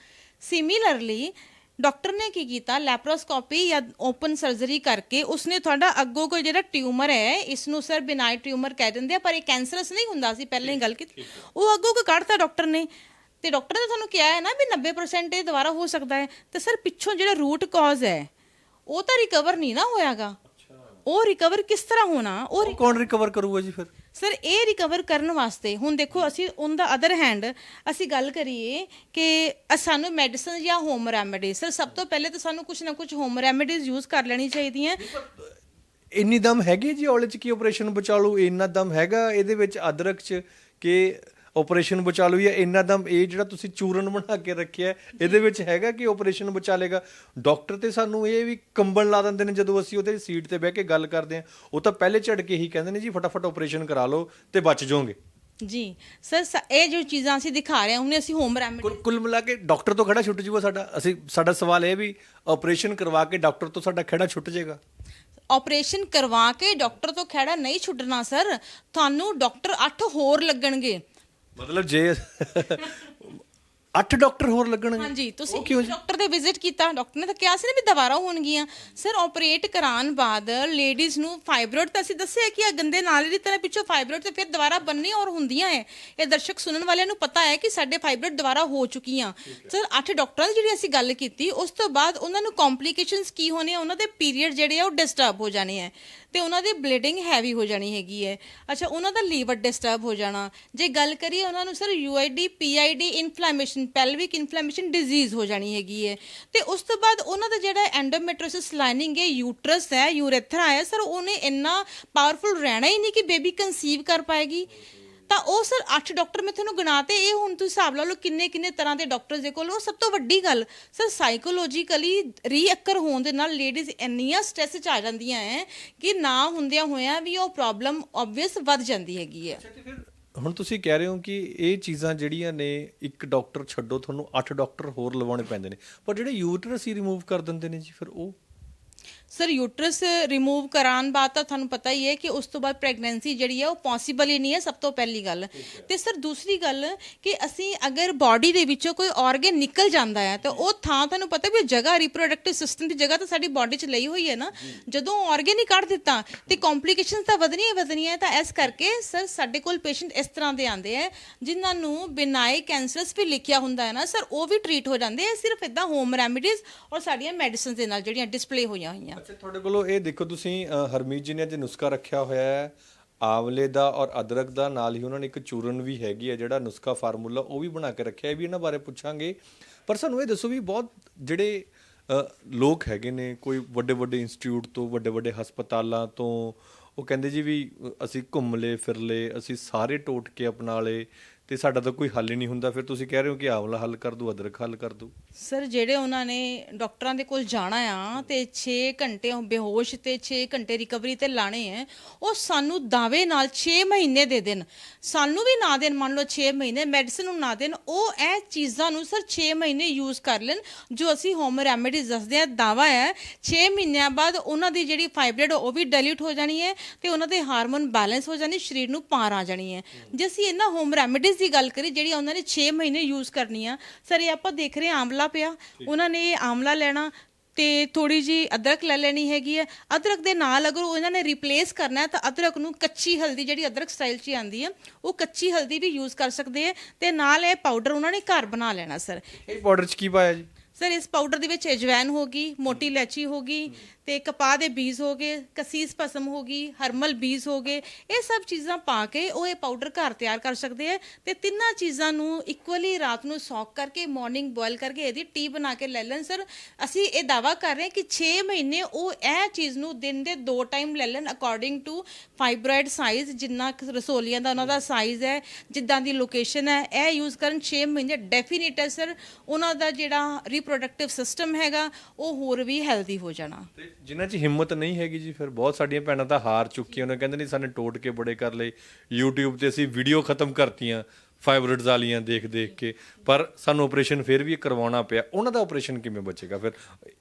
Speaker 2: ਸਿਮਿਲਰਲੀ ਡਾਕਟਰ ਨੇ ਕੀ ਕੀਤਾ? ਲੈਪਰੋਸਕੋਪੀ ਜਾਂ ਓਪਨ ਸਰਜਰੀ ਕਰਕੇ ਉਸਨੇ ਤੁਹਾਡਾ ਅੱਗੋਂ ਕੋਈ ਜਿਹੜਾ ਟਿਊਮਰ ਹੈ ਇਸ ਨੂੰ ਸਰ ਬਿਨਾਈ ਟਿਊਮਰ ਕਹਿ ਦਿੰਦੇ ਆ ਪਰ ਇਹ ਕੈਂਸਰਸ ਨਹੀਂ ਹੁੰਦਾ ਸੀ ਪਹਿਲਾਂ ਹੀ ਗੱਲ ਕੀਤੀ। ਉਹ ਅੱਗੋਂ ਕੋ ਕੱਢਤਾ ਡਾਕਟਰ ਨੇ। ਤੇ ਡਾਕਟਰ ਨੇ ਤੁਹਾਨੂੰ ਕਿਹਾ ਹੈ ਨਾ ਵੀ 90% ਇਹ ਦੁਬਾਰਾ ਹੋ ਸਕਦਾ ਹੈ। ਤੇ ਸਰ ਪਿੱਛੋਂ ਜਿਹੜਾ ਰੂਟ ਕਾਜ਼ ਹੈ ਉਹ ਤਾਂ ਰਿਕਵਰ ਨਹੀਂ ਨਾ ਹੋਇਆਗਾ। ਉਹ ਰਿਕਵਰ ਕਿਸ ਤਰ੍ਹਾਂ ਹੋਣਾ? ਉਹ
Speaker 1: ਉਹ ਕੌਣ ਰਿਕਵਰ ਕਰੂਗਾ ਜੀ ਫਿਰ?
Speaker 2: ਸਰ, ਇਹ ਰਿਕਵਰ ਕਰਨ ਵਾਸਤੇ, ਹੁਣ ਦੇਖੋ ਅਸੀਂ ਔਨ ਦਾ ਅਦਰ ਹੈਂਡ ਅਸੀਂ ਗੱਲ ਕਰੀਏ ਕਿ ਅ- ਸਾਨੂੰ ਮੈਡੀਸਨ ਜਾਂ ਹੋਮ ਰੈਮੇਡੀ ਸਰ, ਸਭ ਤੋਂ ਪਹਿਲੇ ਤਾਂ ਸਾਨੂੰ ਕੁਝ ਨਾ ਕੁਝ ਹੋਮ ਰੈਮੇਡੀਜ਼ ਯੂਜ਼ ਕਰ ਲੈਣੀ ਚਾਹੀਦੀਆਂ।
Speaker 1: ਇੰਨੀ ਦਮ ਹੈਗੀ ਜੀ ਔਲੇ ਚ ਕੀ ਆਪਰੇਸ਼ਨ ਬਚਾ ਲੂ ਇੰਨਾ ਦਮ ਹੈਗਾ ਇਹਦੇ ਵਿੱਚ ਅਦਰਕ ਚ ਕਿ ਆਪਰੇਸ਼ਨ ਬਚਾ ਲੂ ਜਾਂ ਇੰਨਾ ਦਮ ਇਹ ਜਿਹੜਾ ਤੁਸੀਂ ਚੂਰਨ ਬਣਾ ਕੇ ਰੱਖਿਆ ਇਹਦੇ ਵਿੱਚ ਹੈਗਾ ਕਿ ਆਪਰੇਸ਼ਨ ਬਚਾ ਲੇਗਾ ਡਾਕਟਰ ਤੇ ਸਾਨੂੰ ਇਹ ਵੀ ਕੰਬਣ ਲਾ ਦਿੰਦੇ ਨੇ ਜਦੋਂ ਅਸੀਂ ਉਹਦੇ ਸੀਟ ਤੇ ਬਹਿ ਕੇ ਗੱਲ ਕਰਦੇ ਹਾਂ। ਉਹ ਤਾਂ ਪਹਿਲੇ ਝੜ ਕੇ ਹੀ ਕਹਿੰਦੇ ਨੇ ਜੀ ਫਟਾਫਟ ਆਪਰੇਸ਼ਨ ਕਰਾ ਲਓ ਤੇ ਬਚ ਜਾਓਗੇ।
Speaker 2: ਜੀ ਸਰ ਸ- ਇਹ ਜੋ ਚੀਜ਼ਾਂ ਅਸੀਂ ਦਿਖਾ ਰਹੇ ਹਾਂ ਉਹਨੇ ਅਸੀਂ ਹੋਮ ਰੈਮੇਡੀ
Speaker 1: ਕੁੱਲ ਕੁੱਲ ਮਿਲਾ ਕੇ ਡਾਕਟਰ ਤੋਂ ਖੜਾ ਛੁੱਟ ਜੂਗਾ ਸਾਡਾ। ਅਸੀਂ ਸਾਡਾ ਸਵਾਲ ਇਹ ਵੀ ਆਪਰੇਸ਼ਨ ਕਰਵਾ ਕੇ ਡਾਕਟਰ ਤੋਂ ਸਾਡਾ ਖੜਾ ਛੁੱਟ ਜਾਏਗਾ?
Speaker 2: ਆਪਰੇਸ਼ਨ ਕਰਵਾ ਕੇ ਡਾਕਟਰ ਤੋਂ ਖਹਿੜਾ ਨਹੀਂ ਛੁੱਟਣਾ ਸਰ। ਤੁਹਾਨੂੰ ਡਾਕਟਰ 8 ਹੋਰ ਲੱਗਣਗੇ।
Speaker 1: ਮਤਲਬ ਜੇ 8 ਡਾਕਟਰ ਹੋਰ ਲੱਗਣਗੇ।
Speaker 2: ਹਾਂਜੀ ਤੁਸੀਂ
Speaker 1: ਉਹ ਕਿਉਂ ਜੀ?
Speaker 2: ਡਾਕਟਰ ਦੇ ਵਿਜ਼ਿਟ ਕੀਤਾ ਡਾਕਟਰ ਨੇ ਤਾਂ ਕਿਹਾ ਸੀ ਨਾ ਵੀ ਦੁਬਾਰਾ ਹੋਣਗੀਆਂ। ਸਰ ਆਪਰੇਟ ਕਰਾਉਣ ਬਾਅਦ ਲੇਡੀਜ਼ ਨੂੰ ਫਾਈਬਰੋਇਡ ਤਾਂ ਅਸੀਂ ਦੱਸਿਆ ਕਿ ਆ ਗੰਦੇ ਨਾਲੇ ਦੀ ਤਰ੍ਹਾਂ ਪਿੱਛੋਂ ਫਾਈਬਰੋਇਡ ਤੇ ਫਿਰ ਦੁਬਾਰਾ ਬੰਨੀ ਔਰ ਹੁੰਦੀਆਂ ਹੈ ਇਹ ਦਰਸ਼ਕ ਸੁਣਨ ਵਾਲਿਆਂ ਨੂੰ ਪਤਾ ਹੈ ਕਿ ਸਾਡੇ ਫਾਈਬਰੋਇਡ ਦੁਬਾਰਾ ਹੋ ਚੁੱਕੀਆਂ। ਸਰ ਅੱਠ ਡਾਕਟਰਾਂ ਦੀ ਜਿਹੜੀ ਅਸੀਂ ਗੱਲ ਕੀਤੀ ਉਸ ਤੋਂ ਬਾਅਦ ਉਹਨਾਂ ਨੂੰ ਕੰਪਲਿਕੇਸ਼ਨਸ ਕੀ ਹੋਣੇ ਆ ਉਹਨਾਂ ਦੇ ਪੀਰੀਅਡ ਜਿਹੜੇ ਆ ਉਹ ਡਿਸਟਰਬ ਹੋ ਜਾਣੇ ਆ ਤੇ ਉਹਨਾਂ ਦੀ ਬਲੀਡਿੰਗ ਹੈਵੀ ਹੋ ਜਾਣੀ ਹੈਗੀ ਹੈ। ਅੱਛਾ, ਉਹਨਾਂ ਦਾ ਲੀਵਰ ਡਿਸਟਰਬ ਹੋ ਜਾਣਾ। ਜੇ ਗੱਲ ਕਰੀਏ ਉਹਨਾਂ ਨੂੰ, sir UID PID inflammation pelvic inflammation disease ਹੋ ਜਾਣੀ ਹੈਗੀ ਹੈ। ਤੇ ਉਸ ਤੋਂ ਬਾਅਦ ਉਹਨਾਂ ਦਾ ਜਿਹੜਾ ਐਂਡੋਮੈਟ੍ਰੋਸਿਸ ਲਾਈਨਿੰਗ ਹੈ ਯੂਟਰਸ ਹੈ ਯੂਰੇਥਰਾ ਹੈ, ਸਰ, ਉਹਨੇ ਇੰਨਾ ਪਾਵਰਫੁਲ ਰਹਿਣਾ ਹੀ ਨਹੀਂ ਕਿ ਬੇਬੀ ਕਨਸੀਵ ਕਰ ਪਾਏਗੀ। ਤਾਂ ਉਹ ਸਰ 8 ਡਾਕਟਰ ਮੈਂ ਤੁਹਾਨੂੰ ਗਿਣਾਤੇ ਇਹ ਹੁਣ ਤੁਸੀਂ ਹਿਸਾਬ ਲਾ ਲਓ ਕਿੰਨੇ ਕਿੰਨੇ ਤਰ੍ਹਾਂ ਦੇ ਡਾਕਟਰਸ ਦੇ ਕੋਲ, ਉਹ ਸਭ ਤੋਂ ਵੱਡੀ ਗੱਲ, ਸਰ ਸਾਈਕੋਲੋਜੀਕਲੀ ਰੀਅਕਰ ਹੋਣ ਦੇ ਨਾਲ ਲੇਡੀਜ਼ ਇੰਨੀਆਂ ਸਟ੍ਰੈਸ ਚ ਆ ਜਾਂਦੀਆਂ ਹੈ ਕਿ ਨਾ ਹੁੰਦਿਆਂ ਹੋਇਆਂ ਵੀ ਉਹ ਪ੍ਰੋਬਲਮ ਆਬਵੀਅਸ ਵੱਧ ਜਾਂਦੀ ਹੈਗੀ ਹੈ
Speaker 1: ਹੁਣ ਤੁਸੀਂ ਕਹਿ ਰਹੇ ਹੋ ਕਿ ਇਹ ਚੀਜ਼ਾਂ ਜਿਹੜੀਆਂ ਨੇ ਇੱਕ ਡਾਕਟਰ ਛੱਡੋ, ਤੁਹਾਨੂੰ 8 ਡਾਕਟਰ ਹੋਰ ਲਵਾਉਣੇ ਪੈਂਦੇ ਨੇ, ਪਰ ਜਿਹੜੇ ਯੂਟਰਸ ਹੀ ਰਿਮੂਵ ਕਰ ਦਿੰਦੇ ਨੇ ਜੀ, ਫਿਰ ਉਹ
Speaker 2: ਸਰ ਯੂਟਰਸ ਰਿਮੂਵ ਕਰਾਉਣ ਬਾਅਦ ਤਾਂ ਤੁਹਾਨੂੰ ਪਤਾ ਹੀ ਹੈ ਕਿ ਉਸ ਤੋਂ ਬਾਅਦ ਪ੍ਰੈਗਨੈਂਸੀ ਜਿਹੜੀ ਹੈ ਉਹ ਪੋਸੀਬਲ ਹੀ ਨਹੀਂ ਹੈ ਸਭ ਤੋਂ ਪਹਿਲੀ ਗੱਲ। ਤੇ ਸਰ ਦੂਸਰੀ ਗੱਲ ਕਿ ਅਸੀਂ ਅਗਰ ਬਾਡੀ ਦੇ ਵਿੱਚੋਂ ਕੋਈ ਆਰਗਨ ਨਿਕਲ ਜਾਂਦਾ ਹੈ ਤਾਂ ਉਹ ਥਾਂ ਤੁਹਾਨੂੰ ਪਤਾ ਵੀ ਜਗ੍ਹਾ ਰਿਪਰੋਡਕਟਿਵ ਸਿਸਟਮ ਦੀ ਜਗ੍ਹਾ ਤਾਂ ਸਾਡੀ ਬਾਡੀ 'ਚ ਲਈ ਹੋਈ ਹੈ ਨਾ। ਜਦੋਂ ਆਰਗਨ ਹੀ ਕੱਢ ਦਿੱਤਾ ਤੇ ਕੰਪਲਿਕੇਸ਼ਨਸ ਤਾਂ ਵਧਣੀਆਂ ਹੀ ਵਧਣੀਆਂ ਤਾਂ ਇਸ ਕਰਕੇ ਸਰ ਸਾਡੇ ਕੋਲ ਪੇਸ਼ੈਂਟ ਇਸ ਤਰ੍ਹਾਂ ਦੇ ਆਉਂਦੇ ਆ ਜਿਨ੍ਹਾਂ ਨੂੰ ਬਿਨਾਈ ਕੈਂਸਰਸ ਵੀ ਲਿਖਿਆ ਹੁੰਦਾ ਹੈ ਨਾ ਸਰ ਉਹ ਵੀ ਟ੍ਰੀਟ ਹੋ ਜਾਂਦੇ ਆ ਸਿਰਫ ਇਦਾਂ ਹੋਮ ਰੈਮੇਡੀਜ਼ ਔਰ ਸਾਡੀਆਂ ਮੈਡੀਸਿਨਸ ਦੇ ਨਾਲ ਜਿਹੜੀਆਂ ਡਿਸਪਲੇ ਹੋਈਆਂ ਹੋਈਆਂ।
Speaker 1: ਅੱਛਾ, ਤੁਹਾਡੇ ਕੋਲੋਂ ਇਹ ਦੇਖੋ ਤੁਸੀਂ ਹਰਮੀਤ ਜੀ ਨੇ ਅੱਜ ਨੁਸਖਾ ਰੱਖਿਆ ਹੋਇਆ ਹੈ। ਆਵਲੇ ਦਾ ਔਰ ਅਦਰਕ ਦਾ ਨਾਲ ਹੀ ਉਹਨਾਂ ਨੇ ਇੱਕ ਚੂਰਨ ਵੀ ਹੈਗੀ ਹੈ, ਜਿਹੜਾ ਨੁਸਖਾ ਫਾਰਮੂਲਾ ਉਹ ਵੀ ਬਣਾ ਕੇ ਰੱਖਿਆ ਹੈ। ਵੀ ਇਹਨਾਂ ਬਾਰੇ ਪੁੱਛਾਂਗੇ। ਪਰ ਸਾਨੂੰ ਇਹ ਦੱਸੋ ਵੀ ਬਹੁਤ ਜਿਹੜੇ ਲੋਕ ਹੈਗੇ ਨੇ, ਕੋਈ ਵੱਡੇ ਵੱਡੇ ਇੰਸਟੀਚਿਊਟ ਤੋਂ ਵੱਡੇ ਵੱਡੇ ਹਸਪਤਾਲਾਂ ਤੋਂ, ਉਹ ਕਹਿੰਦੇ ਜੀ ਵੀ ਅਸੀਂ ਘੁੰਮ ਲਏ, ਫਿਰ ਲਏ, ਅਸੀਂ ਸਾਰੇ ਟੋਟਕੇ ਅਪਣਾ ਲਏ। ਤੇ ਸਾਡਾ ਤਾਂ ਕੋਈ ਹੱਲ ਹੀ ਨਹੀਂ ਹੁੰਦਾ। ਫਿਰ ਤੁਸੀਂ ਕਹਿ ਰਹੇ ਹੋ ਕਿ ਆਵਲਾ ਹੱਲ ਕਰ ਦੂ, ਅਦਰਕ ਹੱਲ ਕਰ ਦੂ।
Speaker 2: ਸਰ, ਜਿਹੜੇ ਉਹਨਾਂ ਨੇ ਡਾਕਟਰਾਂ ਦੇ ਕੋਲ ਜਾਣਾ ਆ ਤੇ 6 ਘੰਟੇ ਉਹ ਬੇਹੋਸ਼ ਤੇ 6 ਘੰਟੇ ਰਿਕਵਰੀ ਤੇ ਲਾਣੇ ਆ, ਉਹ ਸਾਨੂੰ ਦਾਅਵੇ ਨਾਲ 6 ਮਹੀਨੇ ਦੇ ਦੇਣ। ਸਾਨੂੰ ਵੀ ਨਾ ਦੇਣ, ਮੰਨ ਲਓ 6 ਮਹੀਨੇ, ਮੈਡੀਸਨ ਨੂੰ ਨਾ ਦੇਣ, ਉਹ ਇਹ ਚੀਜ਼ਾਂ ਨੂੰ ਸਰ 6 ਮਹੀਨੇ ਯੂਜ਼ ਕਰ ਲੈਣ, ਜੋ ਅਸੀਂ ਹੋਮ ਰੈਮੇਡੀਜ਼ ਦੱਸਦੇ ਆ ਦਾਵਾ ਹੈ 6 ਮਹੀਨਿਆਂ ਬਾਅਦ ਉਹਨਾਂ ਦੀ ਜਿਹੜੀ ਫਾਈਬਰਡ ਉਹ ਵੀ ਡਿਲੀਟ ਹੋ ਜਾਣੀ ਹੈ ਤੇ ਉਹਨਾਂ ਦੇ ਹਾਰਮੋਨ ਬੈਲੈਂਸ ਹੋ ਜਾਣੀ, ਸਰੀਰ ਨੂੰ ਪਾਰ ਆ ਜਾਣੀ ਹੈ। ਜੇ ਅਸੀਂ ਇਹਨਾਂ ਹੋਮ ਰੈਮੇਡੀਜ਼ ਦੀ ਗੱਲ ਕਰੀ ਜਿਹੜੀ ਉਹਨਾਂ ਨੇ 6 ਮਹੀਨੇ ਯੂਜ਼ ਕਰਨੀ ਆ ਸਰ ਇਹ ਆਪਾਂ ਦੇਖ ਰਹੇ ਹਾਂ ਆਮਲਾ ਪਿਆ ਉਹਨਾਂ ਨੇ ਇਹ ਆਮਲਾ ਲੈਣਾ ਤੇ ਥੋੜੀ ਜੀ ਅਦਰਕ ਲੈ ਲੈਣੀ ਹੈਗੀ ਹੈ। ਅਦਰਕ ਦੇ ਨਾਲ ਅਗਰ ਉਹ ਇਹਨਾਂ ਨੇ ਰਿਪਲੇਸ ਕਰਨਾ ਹੈ ਤਾਂ ਅਦਰਕ ਨੂੰ ਕੱਚੀ ਹਲਦੀ ਜਿਹੜੀ ਅਦਰਕ ਸਟਾਈਲ 'ਚ ਹੀ ਆਂਦੀ ਹੈ ਉਹ ਕੱਚੀ ਹਲਦੀ ਵੀ ਯੂਜ਼ ਕਰ ਸਕਦੇ ਆ ਤੇ ਨਾਲ ਇਹ ਪਾਊਡਰ ਉਹਨਾਂ ਨੇ ਘਰ ਬਣਾ ਲੈਣਾ ਸਰ।
Speaker 1: ਇਹ ਪਾਊਡਰ ਚ ਕੀ ਪਾਇਆ ਜੀ?
Speaker 2: ਸਰ, ਇਸ ਪਾਊਡਰ ਦੇ ਵਿੱਚ ਅਜਵੈਨ ਹੋਗੀ ਮੋਟੀ ਇਲਾਚੀ ਹੋਗੀ ਤੇ ਕਪਾਹ ਦੇ ਬੀਜ ਹੋਗੇ ਕਸੀਸ ਭਸਮ ਹੋਗੀ ਹਰਮਲ ਬੀਜ ਹੋਗੇ ਇਹ ਸਭ ਚੀਜ਼ਾਂ ਪਾ ਕੇ ਉਹ ਇਹ ਪਾਊਡਰ ਘਰ ਤਿਆਰ ਕਰ ਸਕਦੇ ਆ ਤੇ ਤਿੰਨਾਂ ਚੀਜ਼ਾਂ ਨੂੰ ਇਕੁਅਲੀ ਰਾਤ ਨੂੰ ਸੌਕ ਕਰਕੇ ਮਾਰਨਿੰਗ ਬੋਇਲ ਕਰਕੇ ਇਹਦੀ ਟੀ ਬਣਾ ਕੇ ਲੈ ਲੈਣ। ਸਰ, ਅਸੀਂ ਇਹ ਦਾਵਾ ਕਰ ਰਹੇ ਕਿ 6 ਮਹੀਨੇ ਉਹ ਇਹ ਚੀਜ਼ ਨੂੰ ਦਿਨ ਦੇ ਦੋ ਟਾਈਮ ਲੈ ਲੈਣ ਅਕੋਰਡਿੰਗ ਟੂ ਫਾਈਬਰਾਇਡ ਸਾਈਜ਼ ਜਿੰਨਾ ਕੁ ਰਸੋਲੀਆਂ ਦਾ ਉਹਨਾਂ ਦਾ ਸਾਈਜ਼ ਹੈ, ਜਿੱਦਾਂ ਦੀ ਲੋਕੇਸ਼ਨ ਹੈ, ਇਹ ਯੂਜ਼ ਕਰਨ 6 ਮਹੀਨੇ ਡੈਫੀਨਿਟ ਹੈ। ਸਰ, ਉਹਨਾਂ ਦਾ ਜਿਹੜਾ ਰੀਪਰੋਡਕਟਿਵ ਸਿਸਟਮ ਹੈਗਾ, ਉਹ ਹੋਰ ਵੀ ਹੈਲਦੀ ਹੋ ਜਾਣਾ।
Speaker 1: ਤੇ ਜਿਨ੍ਹਾਂ 'ਚ ਹਿੰਮਤ ਨਹੀਂ ਹੈਗੀ ਜੀ, ਫਿਰ ਬਹੁਤ ਸਾਡੀਆਂ ਭੈਣਾਂ ਤਾਂ ਹਾਰ ਚੁੱਕੀਆਂ ਨੇ। ਕਹਿੰਦੇ ਨਹੀਂ ਸਾਨੇ ਟੋਟ ਕੇ ਬੜੇ ਕਰ ਲਏ। YouTube ਤੇ ਅਸੀਂ ਵੀਡੀਓ ਖਤਮ ਕਰਤੀਆਂ ਫਾਈਬਰੋਇਡਸ ਵਾਲੀਆਂ ਦੇਖ ਦੇਖ ਕੇ। ਪਰ ਸਾਨੂੰ ਆਪਰੇਸ਼ਨ ਫਿਰ ਵੀ ਕਰਵਾਉਣਾ ਪਿਆ। ਉਹਨਾਂ ਦਾ ਆਪਰੇਸ਼ਨ ਕਿਵੇਂ ਬਚੇਗਾ? ਫਿਰ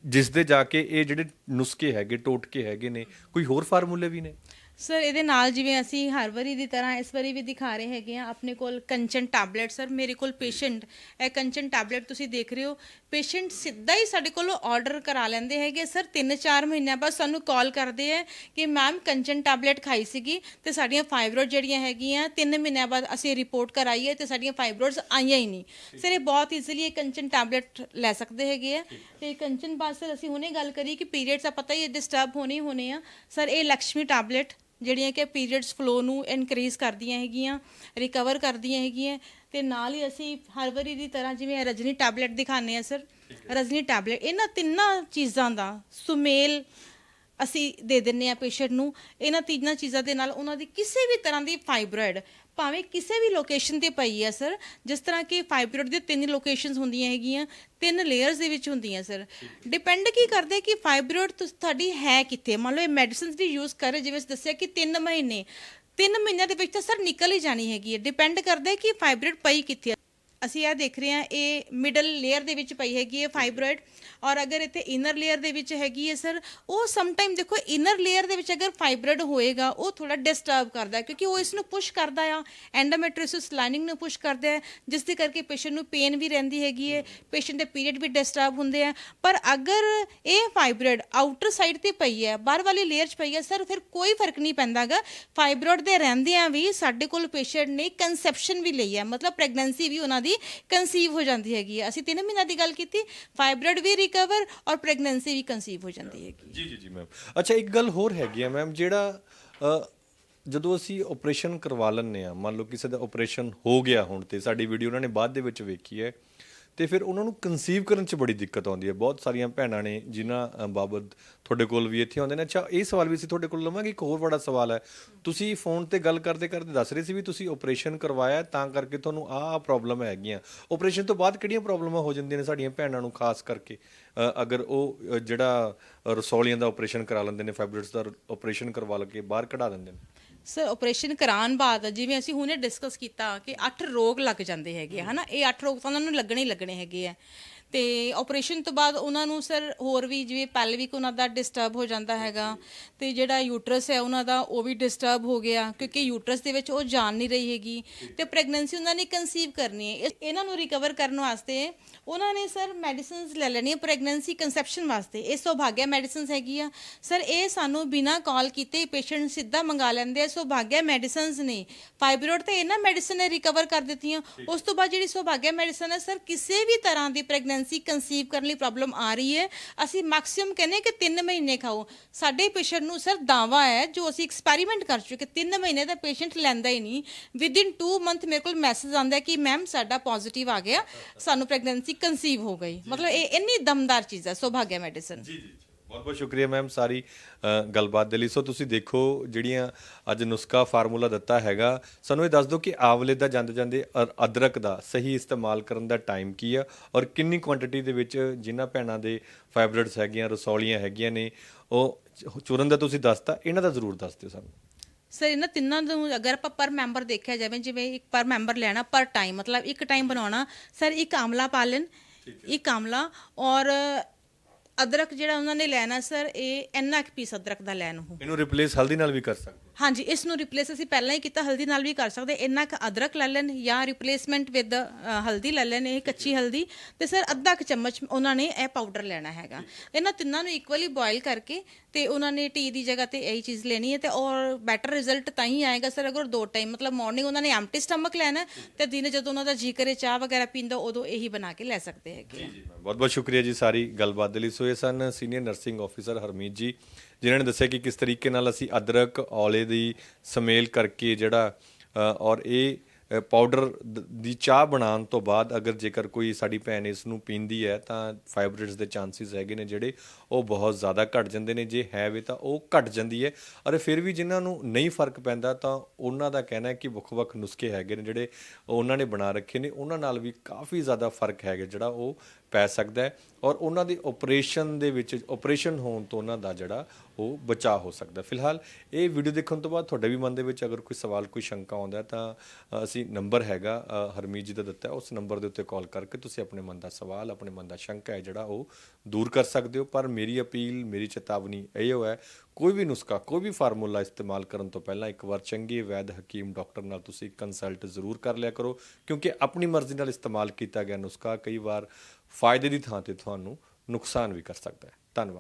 Speaker 1: ਜਿਸ ਦੇ ਜਾ ਕੇ ਇਹ ਜਿਹੜੇ ਨੁਸਖੇ ਹੈਗੇ, ਟੋਟਕੇ ਹੈਗੇ ਨੇ, ਕੋਈ ਹੋਰ ਫਾਰਮੂਲੇ ਵੀ ਨੇ?
Speaker 2: ਸਰ ਇਹਦੇ ਨਾਲ ਜਿਵੇਂ ਅਸੀਂ ਹਰ ਵਾਰੀ ਦੀ ਤਰ੍ਹਾਂ ਇਸ ਵਾਰੀ ਵੀ ਦਿਖਾ ਰਹੇ ਹੈਗੇ ਆ ਆਪਣੇ ਕੋਲ ਕੰਚਨ ਟੈਬਲੇਟ ਸਰ ਮੇਰੇ ਕੋਲ ਪੇਸ਼ੈਂਟ ਇਹ ਕੰਚਨ ਟੈਬਲੇਟ ਤੁਸੀਂ ਦੇਖ ਰਹੇ ਹੋ। ਪੇਸ਼ੈਂਟ ਸਿੱਧਾ ਹੀ ਸਾਡੇ ਕੋਲੋਂ ਆਰਡਰ ਕਰਾ ਲੈਂਦੇ ਹੈਗੇ। ਸਰ 3-4 ਮਹੀਨਿਆਂ ਬਾਅਦ ਸਾਨੂੰ ਕਾਲ ਕਰਦੇ ਆ ਕਿ ਮੈਮ ਕੰਚਨ ਟੈਬਲੇਟ ਖਾਈ ਸੀਗੀ ਤੇ ਸਾਡੀਆਂ ਫਾਈਬਰੋਇਡ ਜਿਹੜੀਆਂ ਹੈਗੀਆਂ 3 ਮਹੀਨਿਆਂ ਬਾਅਦ ਅਸੀਂ ਰਿਪੋਰਟ ਕਰਾਈਏ ਤੇ ਸਾਡੀਆਂ ਫਾਈਬਰੋਇਡਸ ਆਈਆਂ ਹੀ ਨਹੀਂ। ਸਰ ਇਹ ਬਹੁਤ ਈਜ਼ੀਲੀ ਇਹ ਕੰਚਨ ਟੈਬਲੇਟ ਲੈ ਸਕਦੇ ਹੈਗੇ ਆ ਤੇ ਕੰਚਨ ਬਾਅਦ ਸਰ ਅਸੀਂ ਹੁਣੇ ਗੱਲ ਕਰੀ ਕਿ ਪੀਰੀਅਡਸ ਆ ਪਤਾ ਹੀ ਡਿਸਟਰਬ ਹੋਣੇ ਹੀ ਹੋਣੇ ਆ। ਸਰ ਇਹ ਲక్ష్ਮੀ ਟੈਬਲੇਟ ਜਿਹੜੀਆਂ ਕਿ ਪੀਰੀਅਡਸ ਫਲੋ ਨੂੰ ਇਨਕਰੀਜ਼ ਕਰਦੀਆਂ ਹੈਗੀਆਂ ਰਿਕਵਰ ਕਰਦੀਆਂ ਹੈਗੀਆਂ ਤੇ ਨਾਲ ਹੀ ਅਸੀਂ ਹਰ ਵਾਰੀ ਦੀ ਤਰ੍ਹਾਂ ਜਿਵੇਂ ਰਜਨੀ ਟੈਬਲੇਟ ਦਿਖਾਉਂਦੇ ਆ ਸਰ ਰਜਨੀ ਟੈਬਲੇਟ ਇਹਨਾਂ ਤਿੰਨਾਂ ਚੀਜ਼ਾਂ ਦਾ ਸੁਮੇਲ ਅਸੀਂ ਦੇ ਦਿੰਨੇ ਆ ਪੇਸ਼ੈਂਟ ਨੂੰ ਇਹਨਾਂ ਤਿੰਨਾਂ ਚੀਜ਼ਾਂ ਦੇ ਨਾਲ ਉਹਨਾਂ ਦੀ ਕਿਸੇ ਵੀ ਤਰ੍ਹਾਂ ਦੀ ਫਾਈਬਰੋਇਡ ਭਾਵੇਂ ਕਿਸੇ ਵੀ ਲੋਕੇਸ਼ਨ ਤੇ ਪਈ ਹੈ ਸਰ ਜਿਸ ਤਰ੍ਹਾਂ ਕਿ ਫਾਈਬਰੋਇਡ ਦੇ ਤਿੰਨ ਲੋਕੇਸ਼ਨਸ ਹੁੰਦੀਆਂ ਹੈਗੀਆਂ, ਤਿੰਨ ਲੇਅਰਸ ਦੇ ਵਿੱਚ ਹੁੰਦੀਆਂ ਸਰ ਡਿਪੈਂਡ ਕੀ ਕਰਦਾ ਕਿ ਫਾਈਬਰੋਇਡ ਤੁਹਾਡੀ ਹੈ ਕਿੱਥੇ? ਮੰਨ ਲਓ ਇਹ ਮੈਡੀਸਿਨਸ ਦੀ ਯੂਜ਼ ਕਰ ਰਹੇ, ਜਿਵੇਂ ਅਸੀਂ ਦੱਸਿਆ ਕਿ 3 ਮਹੀਨੇ। 3 ਮਹੀਨਿਆਂ ਦੇ ਵਿੱਚ ਤਾਂ ਸਰ ਨਿਕਲ ਹੀ ਜਾਣੀ ਹੈਗੀ ਹੈ। ਡਿਪੈਂਡ ਕਰਦਾ ਕਿ ਫਾਈਬਰੋਇਡ ਪਈ ਕਿੱਥੇ ਹੈ ਅਸੀਂ ਇਹ ਦੇਖ ਰਹੇ ਹਾਂ, ਇਹ ਮਿਡਲ ਲੇਅਰ ਦੇ ਵਿੱਚ ਪਈ ਹੈਗੀ ਹੈ ਫਾਈਬਰੋਇਡ ਔਰ ਅਗਰ ਇੱਥੇ ਇਨਰ ਲੇਅਰ ਦੇ ਵਿੱਚ ਹੈਗੀ ਹੈ ਸਰ ਉਹ ਸਮ ਟਾਈਮ ਦੇਖੋ ਇਨਰ ਲੇਅਰ ਦੇ ਵਿੱਚ ਅਗਰ ਫਾਈਬਰੋਇਡ ਹੋਏਗਾ, ਉਹ ਥੋੜਾ ਡਿਸਟਰਬ ਕਰਦਾ ਕਿਉਂਕਿ ਉਹ ਇਸ ਨੂੰ ਪੁਸ਼ ਕਰਦਾ ਆ ਐਂਡੋਮੈਟ੍ਰੀਓਸਿਸ ਲਾਈਨਿੰਗ ਨੂੰ ਪੁਸ਼ ਕਰਦਾ ਹੈ, ਜਿਸ ਦੇ ਕਰਕੇ ਪੇਸ਼ੈਂਟ ਨੂੰ ਪੇਨ ਵੀ ਰਹਿੰਦੀ ਹੈਗੀ ਹੈ ਪੇਸ਼ੈਂਟ ਦੇ ਪੀਰੀਅਡ ਵੀ ਡਿਸਟਰਬ ਹੁੰਦੇ ਆ। ਪਰ ਅਗਰ ਇਹ ਫਾਈਬਰੋਇਡ ਆਊਟਰ ਸਾਈਡ ਤੇ ਪਈ ਹੈ, ਬਾਹਰ ਵਾਲੀ ਲੇਅਰ 'ਚ ਪਈ ਹੈ ਸਰ ਫਿਰ ਕੋਈ ਫ਼ਰਕ ਨਹੀਂ ਪੈਂਦਾਗਾ। ਫਾਈਬਰੋਇਡ ਦੇ ਰਹਿੰਦਿਆਂ ਵੀ ਸਾਡੇ ਕੋਲ ਪੇਸ਼ੈਂਟ ਨੇ ਕਨਸੈਪਸ਼ਨ ਵੀ ਲਈ ਹੈ, ਮਤਲਬ ਪ੍ਰੈਗਨੈਂਸੀ ਵੀ ਉਹਨਾਂ ਦੀ ਕਨਸੀਵ ਹੋ ਜਾਂਦੀ ਹੈਗੀ ਹੈ। ਅਸੀਂ 3 ਮਹੀਨਿਆਂ ਦੀ ਗੱਲ ਕੀਤੀ ਫਾਈਬਰੋਇਡ ਵੀ ਰਿਕਵਰ ਔਰ ਪ੍ਰੈਗਨੈਂਸੀ ਵੀ ਕਨਸੀਵ ਹੋ ਜਾਂਦੀ ਹੈਗੀ
Speaker 1: ਜੀ ਜੀ ਜੀ ਮੈਮ ਅੱਛਾ ਇੱਕ ਗੱਲ ਹੋਰ ਹੈਗੀ ਆ ਮੈਮ ਜਿਹੜਾ ਅ, ਜਦੋਂ ਅਸੀਂ ਆਪਰੇਸ਼ਨ ਕਰਵਾ ਲੈਂਦੇ ਆ ਮੰਨ ਲਓ ਕਿਸੇ ਦਾ ਆਪਰੇਸ਼ਨ ਹੋ ਗਿਆ ਹੁਣ ਤੇ ਸਾਡੀ ਵੀਡੀਓ ਉਹਨਾਂ ਨੇ ਬਾਅਦ ਦੇ ਵਿੱਚ ਵੇਖੀ ਹੈ ਤੇ ਫਿਰ ਉਹਨਾਂ ਨੂੰ ਕਨਸੀਵ ਕਰਨ 'ਚ ਬੜੀ ਦਿੱਕਤ ਆਉਂਦੀ ਹੈ। ਬਹੁਤ ਸਾਰੀਆਂ ਭੈਣਾਂ ਨੇ ਜਿਨ੍ਹਾਂ ਬਾਬਤ ਤੁਹਾਡੇ ਕੋਲ ਵੀ ਇੱਥੇ ਆਉਂਦੇ ਨੇ। ਅੱਛਾ, ਇਹ ਸਵਾਲ ਵੀ ਅਸੀਂ ਤੁਹਾਡੇ ਕੋਲ ਲਵਾਂਗੇ। ਇੱਕ ਹੋਰ ਬੜਾ ਸਵਾਲ ਹੈ। ਤੁਸੀਂ ਫੋਨ ਤੇ ਗੱਲ ਕਰਦੇ ਕਰਦੇ ਦੱਸ ਰਹੇ ਸੀ ਵੀ ਤੁਸੀਂ ਆਪਰੇਸ਼ਨ ਕਰਵਾਇਆ ਤਾਂ ਕਰਕੇ ਤੁਹਾਨੂੰ ਆਹ ਆਹ ਪ੍ਰੋਬਲਮ ਹੈਗੀਆਂ। ਆਪਰੇਸ਼ਨ ਤੋਂ ਬਾਅਦ ਕਿਹੜੀਆਂ ਪ੍ਰੋਬਲਮਾਂ ਹੋ ਜਾਂਦੀਆਂ ਨੇ ਸਾਡੀਆਂ ਭੈਣਾਂ ਨੂੰ ਖਾਸ ਕਰਕੇ? ਅਗਰ ਉਹ ਜਿਹੜਾ ਰਸੌਲੀਆਂ ਦਾ ਆਪਰੇਸ਼ਨ ਕਰਾ ਲੈਂਦੇ ਨੇ ਫਾਈਬਰੋਇਡਸ ਦਾ ਆਪਰੇਸ਼ਨ ਕਰਵਾ ਕੇ ਬਾਹਰ ਕਢਾ ਦਿੰਦੇ ਨੇ।
Speaker 2: ਸਰ ਆਪਰੇਸ਼ਨ ਕਰਾਉਣ ਬਾਅਦ ਜਿਵੇਂ ਅਸੀਂ ਹੁਣੇ ਡਿਸਕਸ ਕੀਤਾ ਕਿ 8 ਰੋਗ ਲੱਗ ਜਾਂਦੇ ਹੈਗੇ ਆ, ਹਨਾ? ਇਹ 8 ਰੋਗ ਤਾਂ ਉਹਨਾਂ ਨੂੰ ਲੱਗਣੇ ਹੀ ਲੱਗਣੇ ਹੈਗੇ ਆ। ਤੇ ਆਪਰੇਸ਼ਨ ਤੋਂ ਬਾਅਦ ਉਹਨਾਂ ਨੂੰ ਸਰ ਹੋਰ ਵੀ ਜਿਵੇਂ ਪੈਲਵਿਕ ਉਹਨਾਂ ਦਾ ਡਿਸਟਰਬ ਹੋ ਜਾਂਦਾ ਹੈਗਾ ਤੇ ਜਿਹੜਾ ਯੂਟਰਸ ਹੈ ਉਹਨਾਂ ਦਾ ਉਹ ਵੀ ਡਿਸਟਰਬ ਹੋ ਗਿਆ ਕਿਉਂਕਿ ਯੂਟਰਸ ਦੇ ਵਿੱਚ ਉਹ ਜਾਣ ਨਹੀਂ ਰਹੀ ਹੈਗੀ ਤੇ ਪ੍ਰੈਗਨੈਂਸੀ ਉਹਨਾਂ ਨੇ ਕਨਸੀਵ ਕਰਨੀ ਹੈ। ਇਸ- ਇਹਨਾਂ ਨੂੰ ਰਿਕਵਰ ਕਰਨ ਵਾਸਤੇ ਉਹਨਾਂ ਨੇ ਸਰ ਮੈਡੀਸਿਨਸ ਲੈ ਲੈਣੀ ਹੈ ਪ੍ਰੈਗਨੈਂਸੀ ਕਨਸੈਪਸ਼ਨ ਵਾਸਤੇ। ਇਹ ਸੌਭਾਗਿਆ ਮੈਡੀਸਿਨਸ ਹੈਗੀ ਆ ਸਰ ਇਹ ਸਾਨੂੰ ਬਿਨਾ ਕਾਲ ਕੀਤੇ ਪੇਸ਼ੈਂਟ ਸਿੱਧਾ ਮੰਗਾ ਲੈਂਦੇ ਆ। ਸੌਭਾਗਿਆ ਮੈਡੀਸਿਨਸ ਨੇ। ਫਾਈਬਰੋਇਡ ਤੇ ਇਹਨਾਂ ਮੈਡੀਸਿਨ ਨੇ ਰਿਕਵਰ ਕਰ ਦਿੱਤੀਆਂ। ਉਸ ਤੋਂ ਬਾਅਦ ਜਿਹੜੀ ਸੌਭਾਗਿਆ ਮੈਡੀਸਨ ਹੈ, ਸਰ, ਕਿਸੇ ਵੀ ਤਰ੍ਹਾਂ ਦੀ ਪ੍ਰੈਗਨੈਂਸੀ ਕਨਸੀਵ ਕਰਨ ਲਈ ਪ੍ਰੋਬਲਮ ਆ ਰਹੀ ਹੈ। ਅਸੀਂ ਮੈਕਸਿਮਮ ਕਹਿੰਦੇ ਕਿ 3 ਮਹੀਨੇ ਖਾਓ। ਸਾਡੇ ਪੇਸ਼ੈਂਟ ਨੂੰ ਸਰ ਦਾਵਾ ਹੈ, ਜੋ ਅਸੀਂ ਐਕਸਪੈਰੀਮੈਂਟ ਕਰ ਚੁੱਕੇ 3 ਮਹੀਨੇ ਦਾ ਪੇਸ਼ੈਂਟ ਲੈਂਦਾ ਹੀ ਨਹੀਂ। ਵਿਦ ਇਨ 2 ਮੰਥ ਮੇਰੇ ਕੋਲ ਮੈਸੇਜ ਆਉਂਦਾ ਕਿ ਮੈਮ ਸਾਡਾ ਪੋਜ਼ਿਟਿਵ ਆ ਗਿਆ, ਸਾਨੂੰ ਪ੍ਰੈਗਨੈਂਸੀ ਕਨਸੀਵ ਹੋ ਗਈ। ਮਤਲਬ ਇਹ ਇੰਨੀ ਦਮਦਾਰ ਚੀਜ਼ ਹੈ, ਸੌਭਾਗਿਆ ਮੈਡੀਸਨ
Speaker 1: ਜੀ ਜੀ। ਬਹੁਤ ਬਹੁਤ ਸ਼ੁਕਰੀਆ ਮੈਮ ਸਾਰੀ ਗੱਲਬਾਤ ਦੇ ਲਈ। ਸੋ ਤੁਸੀਂ ਦੇਖੋ ਜਿਹੜੀਆਂ ਅੱਜ ਨੁਸਖਾ ਫਾਰਮੂਲਾ ਦਿੱਤਾ ਹੈਗਾ ਸਾਨੂੰ ਇਹ ਦੱਸ ਦਿਓ ਕਿ ਆਵਲੇ ਦਾ ਜਾਂਦੇ ਜਾਂਦੇ ਅਦਰਕ ਦਾ ਸਹੀ ਇਸਤੇਮਾਲ ਕਰਨ ਦਾ ਟਾਈਮ ਕੀ ਆ ਔਰ ਕਿੰਨੀ ਕੁਆਂਟੀਟੀ ਦੇ ਵਿੱਚ ਜਿਨ੍ਹਾਂ ਭੈਣਾਂ ਦੇ ਫਾਈਬਰੋਇਡਸ ਹੈਗੀਆਂ ਰਸੌਲੀਆਂ ਹੈਗੀਆਂ ਨੇ ਉਹ ਚੂਰਨ ਦਾ ਤੁਸੀਂ ਦੱਸਤਾ ਇਹਨਾਂ ਦਾ ਜ਼ਰੂਰ ਦੱਸ ਦਿਓ ਸਾਨੂੰ।
Speaker 2: ਸਰ ਇਹਨਾਂ ਤਿੰਨਾਂ ਨੂੰ ਅਗਰ ਆਪਾਂ ਪਰ ਮੈਂਬਰ ਦੇਖਿਆ ਜਾਵੇ ਜਿਵੇਂ ਇੱਕ ਪਰ ਮੈਂਬਰ ਲੈਣਾ ਪਰ ਟਾਈਮ ਮਤਲਬ ਇੱਕ ਟਾਈਮ ਬਣਾਉਣਾ ਸਰ ਇੱਕ ਆਮਲਾ ਪਾ ਲੈਣ ਇੱਕ ਆਮਲਾ ਔਰ ਅਦਰਕ ਜਿਹੜਾ ਉਹਨਾਂ ਨੇ ਲੈਣਾ, ਸਰ, ਇਹ ਇੰਨਾ ਕੁ ਪੀਸ ਅਦਰਕ ਦਾ ਲੈਣ ਉਹ।
Speaker 1: ਇਹਨੂੰ ਰਿਪਲੇਸ ਹਲਦੀ ਨਾਲ ਵੀ ਕਰ ਸਕਦੇ।
Speaker 2: ਹਾਂਜੀ ਇਸ ਨੂੰ ਰਿਪਲੇਸ ਅਸੀਂ ਪਹਿਲਾਂ ਹੀ ਕੀਤਾ ਹਲਦੀ ਨਾਲ ਵੀ ਕਰ ਸਕਦੇ ਇੰਨਾ ਕੁ ਅਦਰਕ ਲੈ ਲੈਣ ਜਾਂ ਰਿਪਲੇਸਮੈਂਟ ਵਿਦ ਹਲਦੀ ਲੈ ਲੈਣ ਇਹ ਕੱਚੀ ਹਲਦੀ। ਤੇ ਸਰ ਅੱਧਾ ਕੁ ਚਮਚ ਉਹਨਾਂ ਨੇ ਇਹ ਪਾਊਡਰ ਲੈਣਾ ਹੈਗਾ। ਇਹਨਾਂ ਤਿੰਨਾਂ ਨੂੰ ਇਕੁਅਲੀ ਬੋਇਲ ਕਰਕੇ ਤੇ ਉਹਨਾਂ ਨੇ ਟੀ ਦੀ ਜਗ੍ਹਾ ਤੇ ਇਹੀ ਚੀਜ਼ ਲੈਣੀ ਹੈ ਤੇ ਔਰ ਬੈਟਰ ਰਿਜ਼ਲਟ ਤਾਂ ਹੀ ਆਏਗਾ ਸਰ ਅਗਰ ਦੋ ਟਾਈਮ ਮਤਲਬ ਮਾਰਨਿੰਗ ਉਹਨਾਂ ਨੇ ਐਮਟੀ ਸਟਮਕ ਲੈਣਾ ਤੇ ਦਿਨ ਜਦੋਂ ਉਹਨਾਂ ਦਾ ਜੀ ਕਰੇ ਚਾਹ ਵਗੈਰਾ ਪੀਂਦਾ ਉਦੋਂ ਇਹੀ ਬਣਾ ਕੇ ਲੈ ਸਕਦੇ ਹੈਗੇ।
Speaker 1: ਜੀ ਜੀ ਬਹੁਤ ਬਹੁਤ ਸ਼ੁਕਰੀਆ ਜੀ ਸਾਰੀ ਗੱਲਬਾਤ ਦੇ ਲਈ। ਸੋ ਇਹ ਸਨ senior nursing officer Harmeet ji. ਜਿਨ੍ਹਾਂ ਨੇ ਦੱਸਿਆ ਕਿ ਕਿਸ ਤਰੀਕੇ ਨਾਲ ਅਸੀਂ ਅਦਰਕ, ਔਲੇ ਦੀ ਸਮੇਲ ਕਰਕੇ ਜਿਹੜਾ ਔਰ ਇਹ ਪਾਊਡਰ ਦੀ ਚਾਹ ਬਣਾਉਣ ਤੋਂ ਬਾਅਦ ਅਗਰ ਜੇਕਰ ਕੋਈ ਸਾਡੀ ਭੈਣ ਇਸ ਨੂੰ ਪੀਂਦੀ ਹੈ ਤਾਂ ਫਾਈਬਰੋਇਡਸ ਦੇ ਚਾਂਸਸ ਹੈਗੇ ਨੇ ਜਿਹੜੇ ਉਹ ਬਹੁਤ ਜ਼ਿਆਦਾ ਘਟ ਜਾਂਦੇ ਨੇ, ਜੇ ਹੈ ਵੀ ਤਾਂ ਉਹ ਘਟ ਜਾਂਦੀ ਹੈ। ਔਰ ਫਿਰ ਵੀ ਜਿਨ੍ਹਾਂ ਨੂੰ ਨਹੀਂ ਫ਼ਰਕ ਪੈਂਦਾ ਤਾਂ ਉਹਨਾਂ ਦਾ ਕਹਿਣਾ ਹੈ ਕਿ ਵੱਖ-ਵੱਖ ਨੁਸਖੇ ਹੈਗੇ ਨੇ ਜਿਹੜੇ ਉਹਨਾਂ ਨੇ ਬਣਾ ਰੱਖੇ ਨੇ। ਉਹਨਾਂ ਨਾਲ ਵੀ ਕਾਫੀ ਜ਼ਿਆਦਾ ਫ਼ਰਕ ਹੈਗਾ ਜਿਹੜਾ ਉਹ ਪੈ ਸਕਦਾ ਹੈ ਔਰ ਉਹਨਾਂ ਦੇ ਆਪਰੇਸ਼ਨ ਦੇ ਵਿੱਚ ਆਪਰੇਸ਼ਨ ਹੋਣ ਤੋਂ ਉਹਨਾਂ ਦਾ ਜਿਹੜਾ ਉਹ ਬਚਾਅ ਹੋ ਸਕਦਾ। ਫਿਲਹਾਲ ਇਹ ਵੀਡੀਓ ਦੇਖਣ ਤੋਂ ਬਾਅਦ ਤੁਹਾਡੇ ਵੀ ਮਨ ਦੇ ਵਿੱਚ ਅਗਰ ਕੋਈ ਸਵਾਲ, ਕੋਈ ਸ਼ੰਕਾ ਆਉਂਦਾ ਤਾਂ ਅਸੀਂ ਨੰਬਰ ਹੈਗਾ ਹਰਮੀਤ ਜੀ ਦਾ ਦਿੱਤਾ ਉਸ ਨੰਬਰ ਦੇ ਉੱਤੇ ਕਾਲ ਕਰਕੇ ਤੁਸੀਂ ਆਪਣੇ ਮਨ ਦਾ ਸਵਾਲ, ਆਪਣੇ ਮਨ ਦਾ ਸ਼ੰਕਾ ਹੈ ਜਿਹੜਾ ਉਹ ਦੂਰ ਕਰ ਸਕਦੇ ਹੋ। ਪਰ ਮੇਰੀ ਅਪੀਲ, ਮੇਰੀ ਚੇਤਾਵਨੀ ਇਹੋ ਹੈ, ਕੋਈ ਵੀ ਨੁਸਖਾ, ਕੋਈ ਵੀ ਫਾਰਮੂਲਾ ਇਸਤੇਮਾਲ ਕਰਨ ਤੋਂ ਪਹਿਲਾਂ ਇੱਕ ਵਾਰ ਚੰਗੇ ਵੈਦ ਹਕੀਮ ਡਾਕਟਰ ਨਾਲ ਤੁਸੀਂ ਕੰਸਲਟ ਜ਼ਰੂਰ ਕਰ ਲਿਆ ਕਰੋ, ਕਿਉਂਕਿ ਆਪਣੀ ਮਰਜ਼ੀ ਨਾਲ ਇਸਤੇਮਾਲ ਕੀਤਾ ਗਿਆ ਨੁਸਖਾ ਕਈ ਵਾਰ ਫਾਇਦੇ ਦੀ ਥਾਂ ਤੇ ਤੁਹਾਨੂੰ ਨੁਕਸਾਨ ਵੀ ਕਰ ਸਕਦਾ ਹੈ। ਧੰਨਵਾਦ।